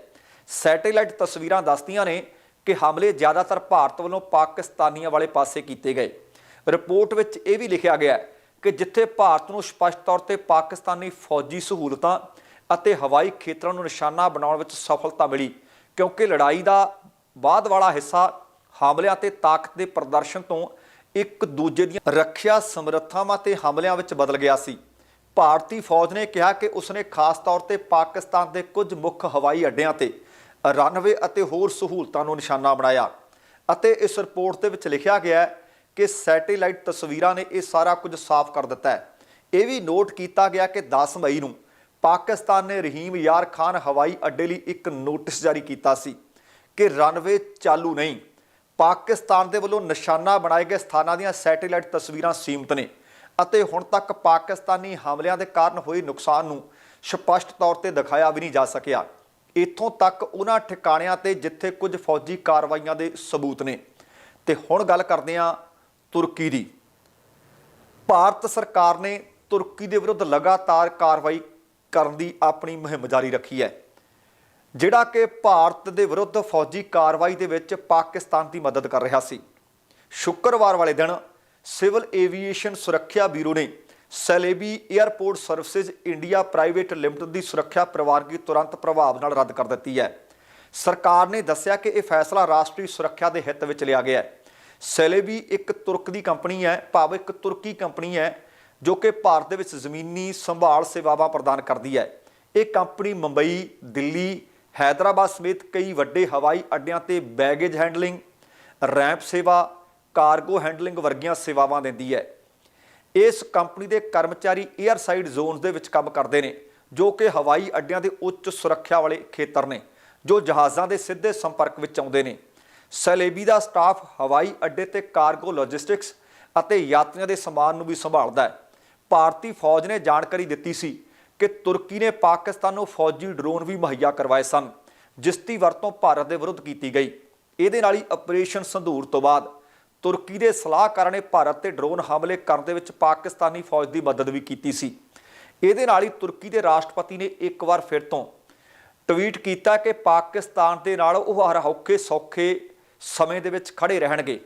[SPEAKER 1] ਸੈਟੇਲਾਈਟ ਤਸਵੀਰਾਂ ਦੱਸਦੀਆਂ ਨੇ ਕਿ ਹਮਲੇ ਜ਼ਿਆਦਾਤਰ ਭਾਰਤ ਵੱਲੋਂ ਪਾਕਿਸਤਾਨੀਆਂ ਵਾਲੇ ਪਾਸੇ ਕੀਤੇ ਗਏ। ਰਿਪੋਰਟ ਵਿੱਚ ਇਹ ਵੀ ਲਿਖਿਆ ਗਿਆ ਹੈ ਕਿ ਜਿੱਥੇ ਭਾਰਤ ਨੂੰ ਸਪਸ਼ਟ ਤੌਰ ਤੇ ਪਾਕਿਸਤਾਨੀ ਫੌਜੀ ਸਹੂਲਤਾਂ ਅਤੇ ਹਵਾਈ ਖੇਤਰਾਂ ਨੂੰ ਨਿਸ਼ਾਨਾ ਬਣਾਉਣ ਵਿੱਚ ਸਫਲਤਾ ਮਿਲੀ, ਕਿਉਂਕਿ ਲੜਾਈ ਦਾ ਬਾਅਦ ਵਾਲਾ ਹਿੱਸਾ ਹਮਲਿਆਂ ਤੇ ਤਾਕਤ ਦੇ ਪ੍ਰਦਰਸ਼ਨ ਤੋਂ ਇੱਕ ਦੂਜੇ ਦੀਆਂ ਰੱਖਿਆ ਸਮਰੱਥਾਵਾਂ ਤੇ ਹਮਲਿਆਂ ਵਿੱਚ ਬਦਲ ਗਿਆ ਸੀ। ਭਾਰਤੀ ਫੌਜ ਨੇ ਕਿਹਾ ਕਿ ਉਸਨੇ ਖਾਸ ਤੌਰ ਤੇ ਪਾਕਿਸਤਾਨ ਦੇ ਕੁਝ ਮੁੱਖ ਹਵਾਈ ਅੱਡਿਆਂ ਤੇ ਰਨਵੇ ਅਤੇ ਹੋਰ ਸਹੂਲਤਾਂ ਨੂੰ ਨਿਸ਼ਾਨਾ ਬਣਾਇਆ। ਅਤੇ ਇਸ ਰਿਪੋਰਟ ਦੇ ਵਿੱਚ ਲਿਖਿਆ ਗਿਆ ਹੈ ਕਿ ਸੈਟੇਲਾਈਟ ਤਸਵੀਰਾਂ ਨੇ ਇਹ ਸਾਰਾ ਕੁਝ ਸਾਫ਼ ਕਰ ਦਿੱਤਾ ਹੈ। ਇਹ ਵੀ ਨੋਟ ਕੀਤਾ ਗਿਆ ਕਿ 10 ਮਈ ਨੂੰ ਪਾਕਿਸਤਾਨ ਨੇ ਰਹੀਮ ਯਾਰ ਖਾਨ ਹਵਾਈ ਅੱਡੇ ਲਈ ਇੱਕ ਨੋਟਿਸ ਜਾਰੀ ਕੀਤਾ ਸੀ ਕਿ ਰਨਵੇ ਚਾਲੂ ਨਹੀਂ। ਪਾਕਿਸਤਾਨ ਦੇ ਵੱਲੋਂ ਨਿਸ਼ਾਨਾ ਬਣਾਏ ਗਏ ਸਥਾਨਾਂ ਦੀਆਂ ਸੈਟੇਲਾਈਟ ਤਸਵੀਰਾਂ ਸੀਮਤ ਨੇ। ਅਤੇ ਹੁਣ ਤੱਕ ਪਾਕਿਸਤਾਨੀ ਹਮਲਿਆਂ ਦੇ ਕਾਰਨ ਹੋਏ ਨੁਕਸਾਨ ਨੂੰ ਸਪਸ਼ਟ ਤੌਰ ਤੇ ਦਿਖਾਇਆ ਵੀ ਨਹੀਂ ਜਾ ਸਕਿਆ। ਇੱਥੋਂ ਤੱਕ ਉਹਨਾਂ ਠਿਕਾਣਿਆਂ ਤੇ ਜਿੱਥੇ ਕੁਝ ਫੌਜੀ ਕਾਰਵਾਈਆਂ ਦੇ ਸਬੂਤ ਨੇ। ਤੇ ਹੁਣ ਗੱਲ ਕਰਦੇ ਹਾਂ ਤੁਰਕੀ ਦੀ। ਭਾਰਤ ਸਰਕਾਰ ਨੇ ਤੁਰਕੀ ਦੇ ਵਿਰੁੱਧ ਲਗਾਤਾਰ ਕਾਰਵਾਈ ਕਰਨ ਦੀ ਆਪਣੀ ਮੁਹਿੰਮ ਜਾਰੀ ਰੱਖੀ ਹੈ, ਜਿਹੜਾ ਕਿ ਭਾਰਤ ਦੇ ਵਿਰੁੱਧ ਫੌਜੀ ਕਾਰਵਾਈ ਦੇ ਵਿੱਚ ਪਾਕਿਸਤਾਨ ਦੀ ਮਦਦ ਕਰ ਰਿਹਾ ਸੀ। ਸ਼ੁੱਕਰਵਾਰ ਵਾਲੇ ਦਿਨ ਸਿਵਲ ਏਵੀਏਸ਼ਨ ਸੁਰੱਖਿਆ ਬਿਊਰੋ ਨੇ Celebi airport services India private limited ਦੀ ਸੁਰੱਖਿਆ ਪ੍ਰਵਾਨਗੀ ਤੁਰੰਤ ਪ੍ਰਭਾਵ ਨਾਲ ਰੱਦ ਕਰ ਦਿੱਤੀ ਹੈ। ਸਰਕਾਰ ਨੇ ਦੱਸਿਆ ਕਿ ਇਹ ਫੈਸਲਾ ਰਾਸ਼ਟਰੀ ਸੁਰੱਖਿਆ ਦੇ ਹਿੱਤ ਵਿੱਚ ਲਿਆ ਗਿਆ ਹੈ। ਸੈਲੇਬੀ ਇੱਕ ਤੁਰਕ ਦੀ ਕੰਪਨੀ ਹੈ, ਭਾਵ ਇੱਕ ਤੁਰਕੀ ਕੰਪਨੀ ਹੈ, ਜੋ ਕਿ ਭਾਰਤ ਦੇ ਵਿੱਚ ਜ਼ਮੀਨੀ ਸੰਭਾਲ ਸੇਵਾਵਾਂ ਪ੍ਰਦਾਨ ਕਰਦੀ ਹੈ। ਇਹ ਕੰਪਨੀ ਮੁੰਬਈ, ਦਿੱਲੀ, ਹੈਦਰਾਬਾਦ ਸਮੇਤ ਕਈ ਵੱਡੇ ਹਵਾਈ ਅੱਡਿਆਂ ਤੇ ਬੈਗੇਜ ਹੈਂਡਲਿੰਗ, ਰੈਂਪ ਸੇਵਾ ਕਾਰਗੋ ਹੈਂਡਲਿੰਗ ਵਰਗੀਆਂ ਸੇਵਾਵਾਂ ਦਿੰਦੀ ਹੈ। ਇਸ ਕੰਪਨੀ ਦੇ ਕਰਮਚਾਰੀ 에ਅਰ ਸਾਈਡ ਜ਼ੋਨਸ ਦੇ ਵਿੱਚ ਕੰਮ ਕਰਦੇ ਨੇ, ਜੋ ਕਿ ਹਵਾਈ ਅੱਡਿਆਂ ਦੇ ਉੱਚ ਸੁਰੱਖਿਆ ਵਾਲੇ ਖੇਤਰ ਨੇ, ਜੋ ਜਹਾਜ਼ਾਂ ਦੇ ਸਿੱਧੇ ਸੰਪਰਕ ਵਿੱਚ ਆਉਂਦੇ ਨੇ। ਸੈਲੇਬੀ ਦਾ ਸਟਾਫ ਹਵਾਈ ਅੱਡੇ ਤੇ ਕਾਰਗੋ ਲੌਜਿਸਟਿਕਸ ਅਤੇ ਯਾਤਰੀਆਂ ਦੇ ਸਮਾਨ ਨੂੰ ਵੀ ਸੰਭਾਲਦਾ ਹੈ। ਭਾਰਤੀ ਫੌਜ ਨੇ ਜਾਣਕਾਰੀ ਦਿੱਤੀ ਸੀ ਕਿ ਤੁਰਕੀ ਨੇ ਪਾਕਿਸਤਾਨ ਨੂੰ ਫੌਜੀ ਡਰੋਨ ਵੀ ਮੁਹੱਈਆ ਕਰਵਾਏ ਸਨ, ਜਿਸ ਦੀ ਵਰਤੋਂ ਭਾਰਤ ਦੇ ਵਿਰੁੱਧ ਕੀਤੀ ਗਈ। ਇਹਦੇ ਨਾਲ ਹੀ ਆਪਰੇਸ਼ਨ ਸੰਧੂਰ ਤੋਂ ਬਾਅਦ ਤੁਰਕੀ ਦੇ ਸਲਾਹਕਾਰ ਨੇ ਭਾਰਤ ਤੇ ਡਰੋਨ ਹਮਲੇ ਕਰਨ ਦੇ ਵਿੱਚ ਪਾਕਿਸਤਾਨੀ ਫੌਜ ਦੀ ਮਦਦ ਵੀ ਕੀਤੀ ਸੀ। ਇਹਦੇ ਨਾਲ ਹੀ ਤੁਰਕੀ ਦੇ ਰਾਸ਼ਟਰਪਤੀ ਨੇ ਇੱਕ ਵਾਰ ਫਿਰ ਤੋਂ ਟਵੀਟ ਕੀਤਾ ਕਿ ਪਾਕਿਸਤਾਨ ਦੇ ਨਾਲ ਉਹ ਹਰ ਔਖੇ ਸੌਖੇ ਸਮੇਂ ਦੇ ਵਿੱਚ ਖੜੇ ਰਹਿਣਗੇ।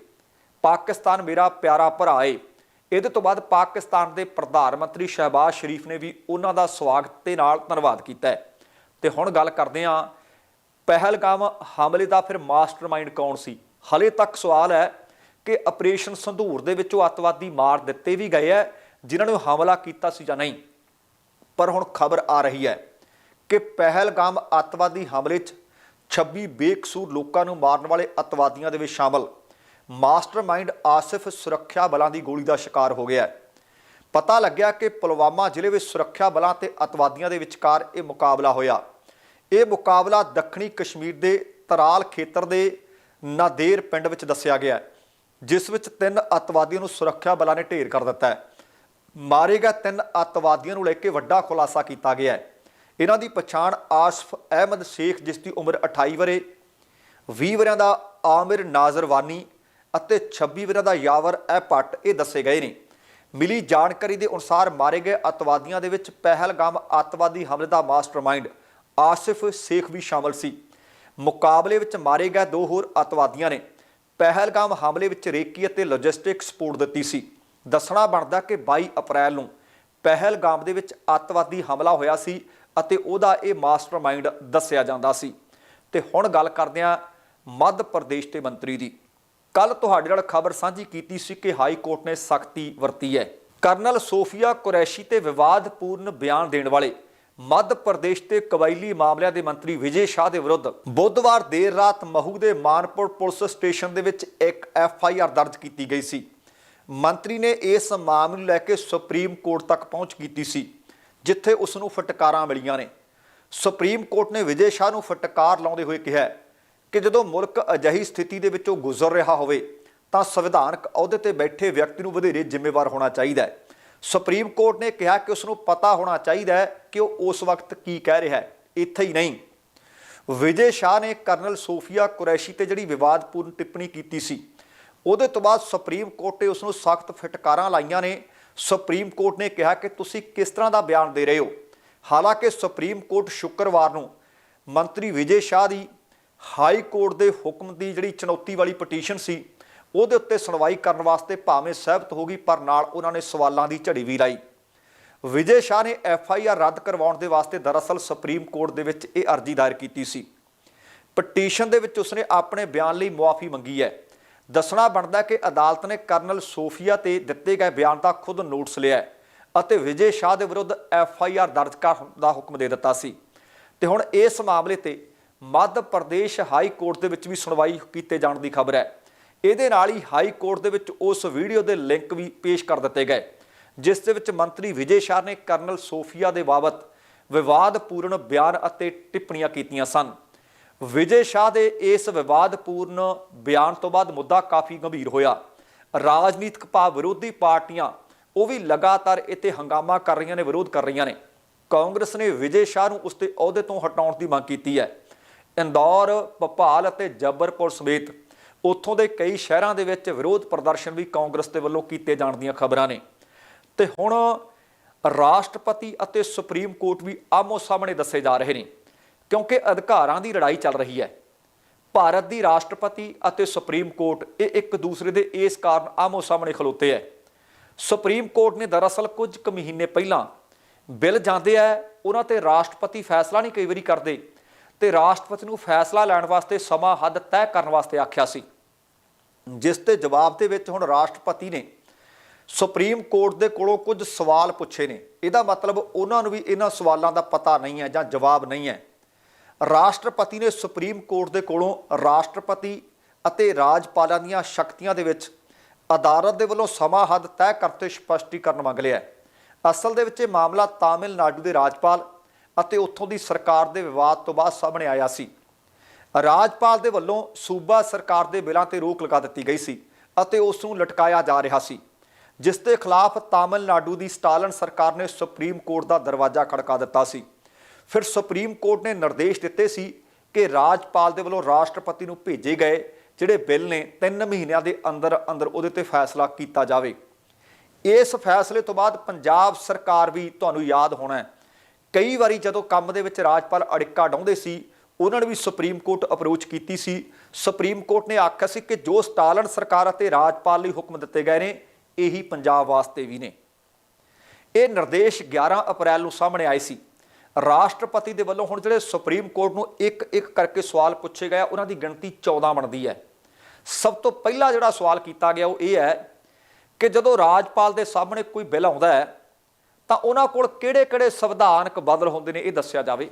[SPEAKER 1] ਪਾਕਿਸਤਾਨ ਮੇਰਾ ਪਿਆਰਾ ਭਰਾ ਏ। ਇਹਦੇ ਤੋਂ ਬਾਅਦ ਪਾਕਿਸਤਾਨ ਦੇ ਪ੍ਰਧਾਨ ਮੰਤਰੀ ਸ਼ਹਿਬਾਜ਼ ਸ਼ਰੀਫ ਨੇ ਵੀ ਉਹਨਾਂ ਦਾ ਸਵਾਗਤ ਤੇ ਨਾਲ ਧੰਨਵਾਦ ਕੀਤਾ ਹੈ। ਤੇ ਹੁਣ ਗੱਲ ਕਰਦੇ ਹਾਂ। ਪਹਿਲਗਾਮ ਹਮਲੇ ਦਾ ਫਿਰ ਮਾਸਟਰਮਾਈਂਡ ਕੌਣ ਸੀ? ਹਲੇ ਤੱਕ ਸਵਾਲ ਹੈ ਕਿ ਆਪਰੇਸ਼ਨ ਸੰਧੂਰ ਦੇ ਵਿੱਚ ਉਹ ਅੱਤਵਾਦੀ ਮਾਰ ਦਿੱਤੇ ਵੀ ਗਏ ਹੈ ਜਿਨ੍ਹਾਂ ਨੇ ਹਮਲਾ ਕੀਤਾ ਸੀ ਜਾਂ ਨਹੀਂ। ਪਰ ਹੁਣ ਖਬਰ ਆ ਰਹੀ ਹੈ ਕਿ ਪਹਿਲਗਾਮ ਅੱਤਵਾਦੀ ਹਮਲੇ 'ਚ 26 ਬੇਕਸੂਰ ਲੋਕਾਂ ਨੂੰ ਮਾਰਨ ਵਾਲੇ ਅੱਤਵਾਦੀਆਂ ਦੇ ਵਿੱਚ ਸ਼ਾਮਲ ਮਾਸਟਰਮਾਈਂਡ ਆਸਿਫ ਸੁਰੱਖਿਆ ਬਲਾਂ ਦੀ ਗੋਲੀ ਦਾ ਸ਼ਿਕਾਰ ਹੋ ਗਿਆ ਪਤਾ ਲੱਗਿਆ ਕਿ ਪੁਲਵਾਮਾ ਜ਼ਿਲ੍ਹੇ ਵਿੱਚ ਸੁਰੱਖਿਆ ਬਲਾਂ ਤੇ ਅੱਤਵਾਦੀਆਂ ਦੇ ਵਿਚਕਾਰ ਇਹ ਮੁਕਾਬਲਾ ਹੋਇਆ। ਇਹ ਮੁਕਾਬਲਾ ਦੱਖਣੀ ਕਸ਼ਮੀਰ ਦੇ ਤਰਾਲ ਖੇਤਰ ਦੇ ਨਾਦੇਰ ਪਿੰਡ ਵਿੱਚ ਦੱਸਿਆ ਗਿਆ ਹੈ ਜਿਸ ਵਿੱਚ ਤਿੰਨ ਅੱਤਵਾਦੀਆਂ ਨੂੰ ਸੁਰੱਖਿਆ ਬਲਾਂ ਨੇ ਢੇਰ ਕਰ ਦਿੱਤਾ ਹੈ। ਮਾਰੇ ਗਏ ਤਿੰਨ ਅੱਤਵਾਦੀਆਂ ਨੂੰ ਲੈ ਕੇ ਵੱਡਾ ਖੁਲਾਸਾ ਕੀਤਾ ਗਿਆ ਹੈ। ਇਹਨਾਂ ਦੀ ਪਛਾਣ ਆਸਫ ਅਹਿਮਦ ਸ਼ੇਖ, ਜਿਸ ਦੀ ਉਮਰ 28 ਵਰੇ 20 ਵਰਿਆਂ ਦਾ ਆਮਿਰ ਨਾਜ਼ਰਵਾਨੀ ਅਤੇ 26 ਵਰਿਆਂ ਦਾ ਯਾਵਰ ਐ ਭੱਟ, ਇਹ ਦੱਸੇ ਗਏ ਨੇ। ਮਿਲੀ ਜਾਣਕਾਰੀ ਦੇ ਅਨੁਸਾਰ ਮਾਰੇ ਗਏ ਅੱਤਵਾਦੀਆਂ ਦੇ ਵਿੱਚ ਪਹਿਲਗਾਮ ਅੱਤਵਾਦੀ ਹਮਲੇ ਦਾ ਮਾਸਟਰਮਾਈਂਡ ਆਸਿਫ ਸ਼ੇਖ ਵੀ ਸ਼ਾਮਲ ਸੀ। ਮੁਕਾਬਲੇ ਵਿੱਚ ਮਾਰੇ ਗਏ ਦੋ ਹੋਰ ਅੱਤਵਾਦੀਆਂ ਨੇ। ਪਹਿਲਗਾਮ ਹਮਲੇ ਵਿੱਚ ਰੇਕੀ ਅਤੇ ਲੌਜਿਸਟਿਕ ਸਪੋਰਟ ਦਿੱਤੀ ਸੀ। ਦੱਸਣਾ ਬਣਦਾ ਕਿ 22 ਅਪ੍ਰੈਲ ਨੂੰ ਪਹਿਲਗਾਮ ਦੇ ਵਿੱਚ ਅੱਤਵਾਦੀ ਹਮਲਾ ਹੋਇਆ ਸੀ ਅਤੇ ਉਹਦਾ ਇਹ ਮਾਸਟਰਮਾਈਂਡ ਦੱਸਿਆ ਜਾਂਦਾ ਸੀ। ਤੇ ਹੁਣ ਗੱਲ ਕਰਦੇ ਹਾਂ ਮੱਧ ਪ੍ਰਦੇਸ਼ ਦੇ ਮੰਤਰੀ ਦੀ। ਕੱਲ ਤੁਹਾਡੇ ਨਾਲ ਖਬਰ ਸਾਂਝੀ ਕੀਤੀ ਸੀ ਕਿ ਹਾਈ ਕੋਰਟ ਨੇ ਸਖਤੀ ਵਰਤੀ ਹੈ। ਕਰਨਲ ਸੋਫੀਆ ਕੁਰੈਸ਼ੀ ਤੇ ਵਿਵਾਦਪੂਰਨ ਬਿਆਨ ਦੇਣ ਵਾਲੇ ਮੱਧ ਪ੍ਰਦੇਸ਼ ਤੇ ਕਬਾਇਲੀ ਮਾਮਲਿਆਂ ਦੇ ਮੰਤਰੀ ਵਿਜੇ ਸ਼ਾਹ ਦੇ ਵਿਰੁੱਧ ਬੁੱਧਵਾਰ ਦੇਰ ਰਾਤ ਮਹੂ ਦੇ ਮਾਨਪੁਰ ਪੁਲਿਸ ਸਟੇਸ਼ਨ ਦੇ ਵਿੱਚ ਇੱਕ ਐਫ ਆਈ ਆਰ ਦਰਜ ਕੀਤੀ ਗਈ ਸੀ। ਮੰਤਰੀ ਨੇ ਇਸ ਮਾਮਲੇ ਨੂੰ ਲੈ ਕੇ ਸੁਪਰੀਮ ਕੋਰਟ ਤੱਕ ਪਹੁੰਚ ਕੀਤੀ ਸੀ, ਜਿੱਥੇ ਉਸ ਨੂੰ ਫਟਕਾਰਾਂ ਮਿਲੀਆਂ ਨੇ। ਸੁਪਰੀਮ ਕੋਰਟ ਨੇ ਵਿਜੇ ਸ਼ਾਹ ਨੂੰ ਫਟਕਾਰ ਲਾਉਂਦੇ ਹੋਏ ਕਿਹਾ ਕਿ ਜਦੋਂ ਮੁਲਕ ਅਜਿਹੀ ਸਥਿਤੀ ਦੇ ਵਿੱਚੋਂ ਗੁਜ਼ਰ ਰਿਹਾ ਹੋਵੇ, ਤਾਂ ਸੰਵਿਧਾਨਕ ਅਹੁਦੇ ਤੇ ਬੈਠੇ ਵਿਅਕਤੀ ਨੂੰ ਵਧੇਰੇ ਜ਼ਿੰਮੇਵਾਰ ਹੋਣਾ ਚਾਹੀਦਾ ਹੈ। ਸੁਪਰੀਮ ਕੋਰਟ ਨੇ ਕਿਹਾ ਕਿ ਉਸ ਨੂੰ ਪਤਾ ਹੋਣਾ ਚਾਹੀਦਾ ਹੈ ਕਿ ਉਹ ਉਸ ਵਕਤ ਕੀ ਕਹਿ ਰਿਹਾ ਹੈ। ਇੱਥੇ ਹੀ ਨਹੀਂ। ਵਿਜੇ ਸ਼ਾਹ ਨੇ ਕਰਨਲ ਸੋਫੀਆ ਕੁਰੈਸ਼ੀ ਤੇ ਜਿਹੜੀ ਵਿਵਾਦਪੂਰਨ ਟਿੱਪਣੀ ਕੀਤੀ ਸੀ, ਉਹਦੇ ਤੋਂ ਬਾਅਦ ਸੁਪਰੀਮ ਕੋਰਟ ਨੇ ਉਸ ਨੂੰ ਸਖਤ ਫਟਕਾਰਾਂ ਲਾਈਆਂ ਨੇ। ਸੁਪਰੀਮ ਕੋਰਟ ਨੇ ਕਿਹਾ ਕਿ ਤੁਸੀਂ ਕਿਸ ਤਰ੍ਹਾਂ ਦਾ ਬਿਆਨ ਦੇ ਰਹੇ ਹੋ? ਹਾਲਾਂਕਿ ਸੁਪਰੀਮ ਕੋਰਟ ਸ਼ੁੱਕਰਵਾਰ ਨੂੰ ਮੰਤਰੀ ਵਿਜੇ ਸ਼ਾਹ ਦੀ ਹਾਈ ਕੋਰਟ ਦੇ ਹੁਕਮ ਦੀ ਜਿਹੜੀ ਚੁਣੌਤੀ ਵਾਲੀ ਪਟੀਸ਼ਨ ਸੀ ਉਹਦੇ ਉੱਤੇ ਸੁਣਵਾਈ ਕਰਨ ਵਾਸਤੇ ਭਾਵੇਂ ਸਹਿਮਤ ਹੋ ਗਈ, ਪਰ ਨਾਲ ਉਹਨਾਂ ਨੇ ਸਵਾਲਾਂ ਦੀ ਝੜੀ ਵੀ ਲਾਈ। ਵਿਜੇ ਸ਼ਾਹ ਨੇ ਐਫ ਆਈ ਆਰ ਰੱਦ ਕਰਵਾਉਣ ਦੇ ਵਾਸਤੇ ਦਰਅਸਲ ਸੁਪਰੀਮ ਕੋਰਟ ਦੇ ਵਿੱਚ ਇਹ ਅਰਜ਼ੀ ਦਾਇਰ ਕੀਤੀ ਸੀ। ਪਟੀਸ਼ਨ ਦੇ ਵਿੱਚ ਉਸਨੇ ਆਪਣੇ ਬਿਆਨ ਲਈ ਮੁਆਫੀ ਮੰਗੀ ਹੈ। ਦੱਸਣਾ ਬਣਦਾ ਕਿ ਅਦਾਲਤ ਨੇ ਕਰਨਲ ਸੋਫੀਆ ਤੇ ਦਿੱਤੇ ਗਏ ਬਿਆਨ ਦਾ ਖੁਦ ਨੋਟਿਸ ਲਿਆ ਅਤੇ ਵਿਜੇ ਸ਼ਾਹ ਦੇ ਵਿਰੁੱਧ ਐਫ ਆਈ ਆਰ ਦਰਜ ਕਰਨ ਦਾ ਹੁਕਮ ਦੇ ਦਿੱਤਾ ਸੀ। ਤੇ ਹੁਣ ਇਸ ਮਾਮਲੇ ਤੇ ਮੱਧ ਪ੍ਰਦੇਸ਼ ਹਾਈ ਕੋਰਟ ਦੇ ਵਿੱਚ ਵੀ ਸੁਣਵਾਈ ਕੀਤੇ ਜਾਣ ਦੀ ਖਬਰ ਹੈ। ਇਹਦੇ ਨਾਲ ਹੀ ਹਾਈ ਕੋਰਟ ਦੇ ਵਿੱਚ ਉਸ ਵੀਡੀਓ ਦੇ ਲਿੰਕ ਵੀ ਪੇਸ਼ ਕਰ ਦਿੱਤੇ ਗਏ, ਜਿਸ ਦੇ ਵਿੱਚ ਮੰਤਰੀ ਵਿਜੇ ਸ਼ਾਹ ਨੇ ਕਰਨਲ ਸੋਫੀਆ ਦੇ ਬਾਬਤ ਵਿਵਾਦਪੂਰਨ ਬਿਆਨ ਅਤੇ ਟਿੱਪਣੀਆਂ ਕੀਤੀਆਂ ਸਨ। ਵਿਜੇ ਸ਼ਾਹ ਦੇ ਇਸ ਵਿਵਾਦਪੂਰਨ ਬਿਆਨ ਤੋਂ ਬਾਅਦ ਮੁੱਦਾ ਕਾਫੀ ਗੰਭੀਰ ਹੋਇਆ। ਰਾਜਨੀਤਿਕ ਭਾਵ ਵਿਰੋਧੀ ਪਾਰਟੀਆਂ ਉਹ ਵੀ ਲਗਾਤਾਰ ਇੱਥੇ ਹੰਗਾਮਾ ਕਰ ਰਹੀਆਂ ਨੇ, ਵਿਰੋਧ ਕਰ ਰਹੀਆਂ ਨੇ। ਕਾਂਗਰਸ ਨੇ ਵਿਜੇ ਸ਼ਾਹ ਨੂੰ ਉਸ ਦੇ ਅਹੁਦੇ ਤੋਂ ਹਟਾਉਣ ਦੀ ਮੰਗ ਕੀਤੀ ਹੈ। ਇੰਦੌਰ, ਭੋਪਾਲ ਅਤੇ ਜਬਰਪੁਰ ਸਮੇਤ ਉੱਥੋਂ ਦੇ ਕਈ ਸ਼ਹਿਰਾਂ ਦੇ ਵਿੱਚ ਵਿਰੋਧ ਪ੍ਰਦਰਸ਼ਨ ਵੀ ਕਾਂਗਰਸ ਦੇ ਵੱਲੋਂ ਕੀਤੇ ਜਾਣ ਦੀਆਂ ਖਬਰਾਂ ਨੇ। ਤੇ ਹੁਣ ਰਾਸ਼ਟਰਪਤੀ ਅਤੇ ਸੁਪਰੀਮ ਕੋਰਟ ਵੀ ਆਮੋ ਸਾਹਮਣੇ ਦੱਸੇ ਜਾ ਰਹੇ ਨੇ, ਕਿਉਂਕਿ ਅਧਿਕਾਰਾਂ ਦੀ ਲੜਾਈ ਚੱਲ ਰਹੀ ਹੈ। ਭਾਰਤ ਦੀ ਰਾਸ਼ਟਰਪਤੀ ਅਤੇ ਸੁਪਰੀਮ ਕੋਰਟ ਇਹ ਇੱਕ ਦੂਸਰੇ ਦੇ ਇਸ ਕਾਰਨ ਆਮੋ ਸਾਹਮਣੇ ਖਲੋਤੇ ਹੈ। ਸੁਪਰੀਮ ਕੋਰਟ ਨੇ ਦਰਅਸਲ ਕੁਝ ਕੁ ਮਹੀਨੇ ਪਹਿਲਾਂ ਬਿੱਲ ਜਾਂਦੇ ਆ, ਉਹਨਾਂ ਤੇ ਰਾਸ਼ਟਰਪਤੀ ਫੈਸਲਾ ਨਹੀਂ ਕਈ ਵਾਰੀ ਕਰਦੇ, ਤੇ ਰਾਸ਼ਟਰਪਤੀ ਨੂੰ ਫੈਸਲਾ ਲੈਣ ਵਾਸਤੇ ਸਮਾਂ ਹੱਦ ਤੈਅ ਕਰਨ ਵਾਸਤੇ ਆਖਿਆ ਸੀ। ਜਿਸ ਤੇ ਜਵਾਬ ਦੇ ਵਿੱਚ ਹੁਣ ਰਾਸ਼ਟਰਪਤੀ ਨੇ ਸੁਪਰੀਮ ਕੋਰਟ ਦੇ ਕੋਲੋਂ ਕੁਝ ਸਵਾਲ ਪੁੱਛੇ ਨੇ। ਇਹਦਾ ਮਤਲਬ ਉਹਨਾਂ ਨੂੰ ਵੀ ਇਹਨਾਂ ਸਵਾਲਾਂ ਦਾ ਪਤਾ ਨਹੀਂ ਹੈ ਜਾਂ ਜਵਾਬ ਨਹੀਂ ਹੈ। ਰਾਸ਼ਟਰਪਤੀ ਨੇ ਸੁਪਰੀਮ ਕੋਰਟ ਦੇ ਕੋਲੋਂ ਰਾਸ਼ਟਰਪਤੀ ਅਤੇ ਰਾਜਪਾਲਾਂ ਦੀਆਂ ਸ਼ਕਤੀਆਂ ਦੇ ਵਿੱਚ ਅਦਾਲਤ ਦੇ ਵੱਲੋਂ ਸਮਾਂ ਹੱਦ ਤੈਅ ਕਰਤੇ ਸਪਸ਼ਟੀਕਰਨ ਮੰਗ ਲਿਆ ਹੈ। ਅਸਲ ਦੇ ਵਿੱਚ ਇਹ ਮਾਮਲਾ ਤਾਮਿਲਨਾਡੂ ਦੇ ਰਾਜਪਾਲ ਅਤੇ ਉੱਥੋਂ ਦੀ ਸਰਕਾਰ ਦੇ ਵਿਵਾਦ ਤੋਂ ਬਾਅਦ ਸਾਹਮਣੇ ਆਇਆ ਸੀ। ਰਾਜਪਾਲ ਦੇ ਵੱਲੋਂ ਸੂਬਾ ਸਰਕਾਰ ਦੇ ਬਿੱਲਾਂ ਤੇ ਰੋਕ ਲਗਾ ਦਿੱਤੀ ਗਈ ਸੀ ਅਤੇ ਉਸ ਨੂੰ ਲਟਕਾਇਆ ਜਾ ਰਿਹਾ ਸੀ, ਜਿਸ ਦੇ ਖਿਲਾਫ ਤਾਮਿਲਨਾਡੂ ਦੀ ਸਟਾਲਨ ਸਰਕਾਰ ਨੇ ਸੁਪਰੀਮ ਕੋਰਟ ਦਾ ਦਰਵਾਜ਼ਾ ਖੜਕਾ ਦਿੱਤਾ ਸੀ। ਫਿਰ ਸੁਪਰੀਮ ਕੋਰਟ ਨੇ ਨਿਰਦੇਸ਼ ਦਿੱਤੇ ਸੀ ਕਿ ਰਾਜਪਾਲ ਦੇ ਵੱਲੋਂ ਰਾਸ਼ਟਰਪਤੀ ਨੂੰ ਭੇਜੇ ਗਏ ਜਿਹੜੇ ਬਿੱਲ ਨੇ 3 ਮਹੀਨਿਆਂ ਦੇ ਅੰਦਰ ਅੰਦਰ ਉਹਦੇ ਤੇ ਫੈਸਲਾ ਕੀਤਾ ਜਾਵੇ। ਇਸ ਫੈਸਲੇ ਤੋਂ ਬਾਅਦ ਪੰਜਾਬ ਸਰਕਾਰ ਵੀ ਤੁਹਾਨੂੰ ਯਾਦ ਹੋਣਾ ਕਈ ਵਾਰੀ ਜਦੋਂ ਕੰਮ ਦੇ ਵਿੱਚ ਰਾਜਪਾਲ ਅੜਿੱਕਾ ਡਾਉਂਦੇ ਸੀ ਉਹਨਾਂ ਨੇ ਵੀ ਸੁਪਰੀਮ ਕੋਰਟ ਅਪਰੋਚ ਕੀਤੀ ਸੀ। ਸੁਪਰੀਮ ਕੋਰਟ ਨੇ ਆਖਿਆ ਸੀ ਕਿ ਜੋ ਸਟਾਲਨ ਸਰਕਾਰ ਅਤੇ ਰਾਜਪਾਲ ਲਈ ਹੁਕਮ ਦਿੱਤੇ ਗਏ ਨੇ, ਇਹੀ ਪੰਜਾਬ ਵਾਸਤੇ ਵੀ ਨੇ। ਇਹ ਨਿਰਦੇਸ਼ 11 ਅਪ੍ਰੈਲ ਨੂੰ ਸਾਹਮਣੇ ਆਏ ਸੀ। ਰਾਸ਼ਟਰਪਤੀ ਦੇ ਵੱਲੋਂ ਹੁਣ ਜਿਹੜੇ ਸੁਪਰੀਮ ਕੋਰਟ ਨੂੰ ਇੱਕ ਇੱਕ ਕਰਕੇ ਸਵਾਲ ਪੁੱਛੇ ਗਏ ਉਹਨਾਂ ਦੀ ਗਿਣਤੀ 14 ਬਣਦੀ ਹੈ। ਸਭ ਤੋਂ ਪਹਿਲਾ ਜਿਹੜਾ ਸਵਾਲ ਕੀਤਾ ਗਿਆ ਉਹ ਇਹ ਹੈ ਕਿ ਜਦੋਂ ਰਾਜਪਾਲ ਦੇ ਸਾਹਮਣੇ ਕੋਈ ਬਿੱਲ ਆਉਂਦਾ ਹੈ, ਤਾਂ ਉਹਨਾਂ ਕੋਲ ਕਿਹੜੇ-ਕਿਹੜੇ ਸੰਵਿਧਾਨਕ ਬਦਲ ਹੁੰਦੇ ਨੇ, ਇਹ ਦੱਸਿਆ ਜਾਵੇ।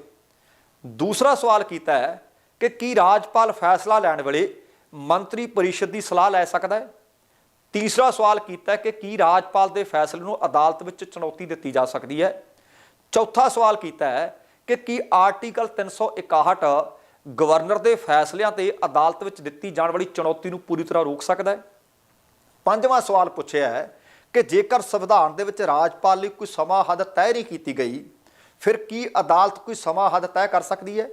[SPEAKER 1] ਦੂਸਰਾ ਸਵਾਲ ਕੀਤਾ ਹੈ ਕਿ ਕੀ ਰਾਜਪਾਲ ਫੈਸਲਾ ਲੈਣ ਵੇਲੇ ਮੰਤਰੀ ਪਰਿਸ਼ਦ ਦੀ ਸਲਾਹ ਲੈ ਸਕਦਾ ਹੈ? ਤੀਸਰਾ ਸਵਾਲ ਕੀਤਾ ਕਿ ਕੀ ਰਾਜਪਾਲ ਦੇ ਫੈਸਲੇ ਨੂੰ ਅਦਾਲਤ ਵਿੱਚ ਚੁਣੌਤੀ ਦਿੱਤੀ ਜਾ ਸਕਦੀ ਹੈ? ਚੌਥਾ ਸਵਾਲ ਕੀਤਾ ਹੈ ਕਿ ਕੀ ਆਰਟੀਕਲ 361 ਗਵਰਨਰ ਦੇ ਫੈਸਲਿਆਂ ਤੇ ਅਦਾਲਤ ਵਿੱਚ ਦਿੱਤੀ ਜਾਣ ਵਾਲੀ ਚੁਣੌਤੀ ਨੂੰ ਪੂਰੀ ਤਰ੍ਹਾਂ ਰੋਕ ਸਕਦਾ ਹੈ? ਪੰਜਵਾਂ ਸਵਾਲ ਪੁੱਛਿਆ ਹੈ ਕਿ ਜੇਕਰ ਸੰਵਿਧਾਨ ਦੇ ਵਿੱਚ ਰਾਜਪਾਲ ਲਈ ਕੋਈ ਸਮਾਂ ਹੱਦ ਤੈਅ ਨਹੀਂ ਕੀਤੀ ਗਈ ਫਿਰ ਕੀ ਅਦਾਲਤ ਕੋਈ ਸਮਾਂ ਹੱਦ ਤੈਅ ਕਰ ਸਕਦੀ ਹੈ?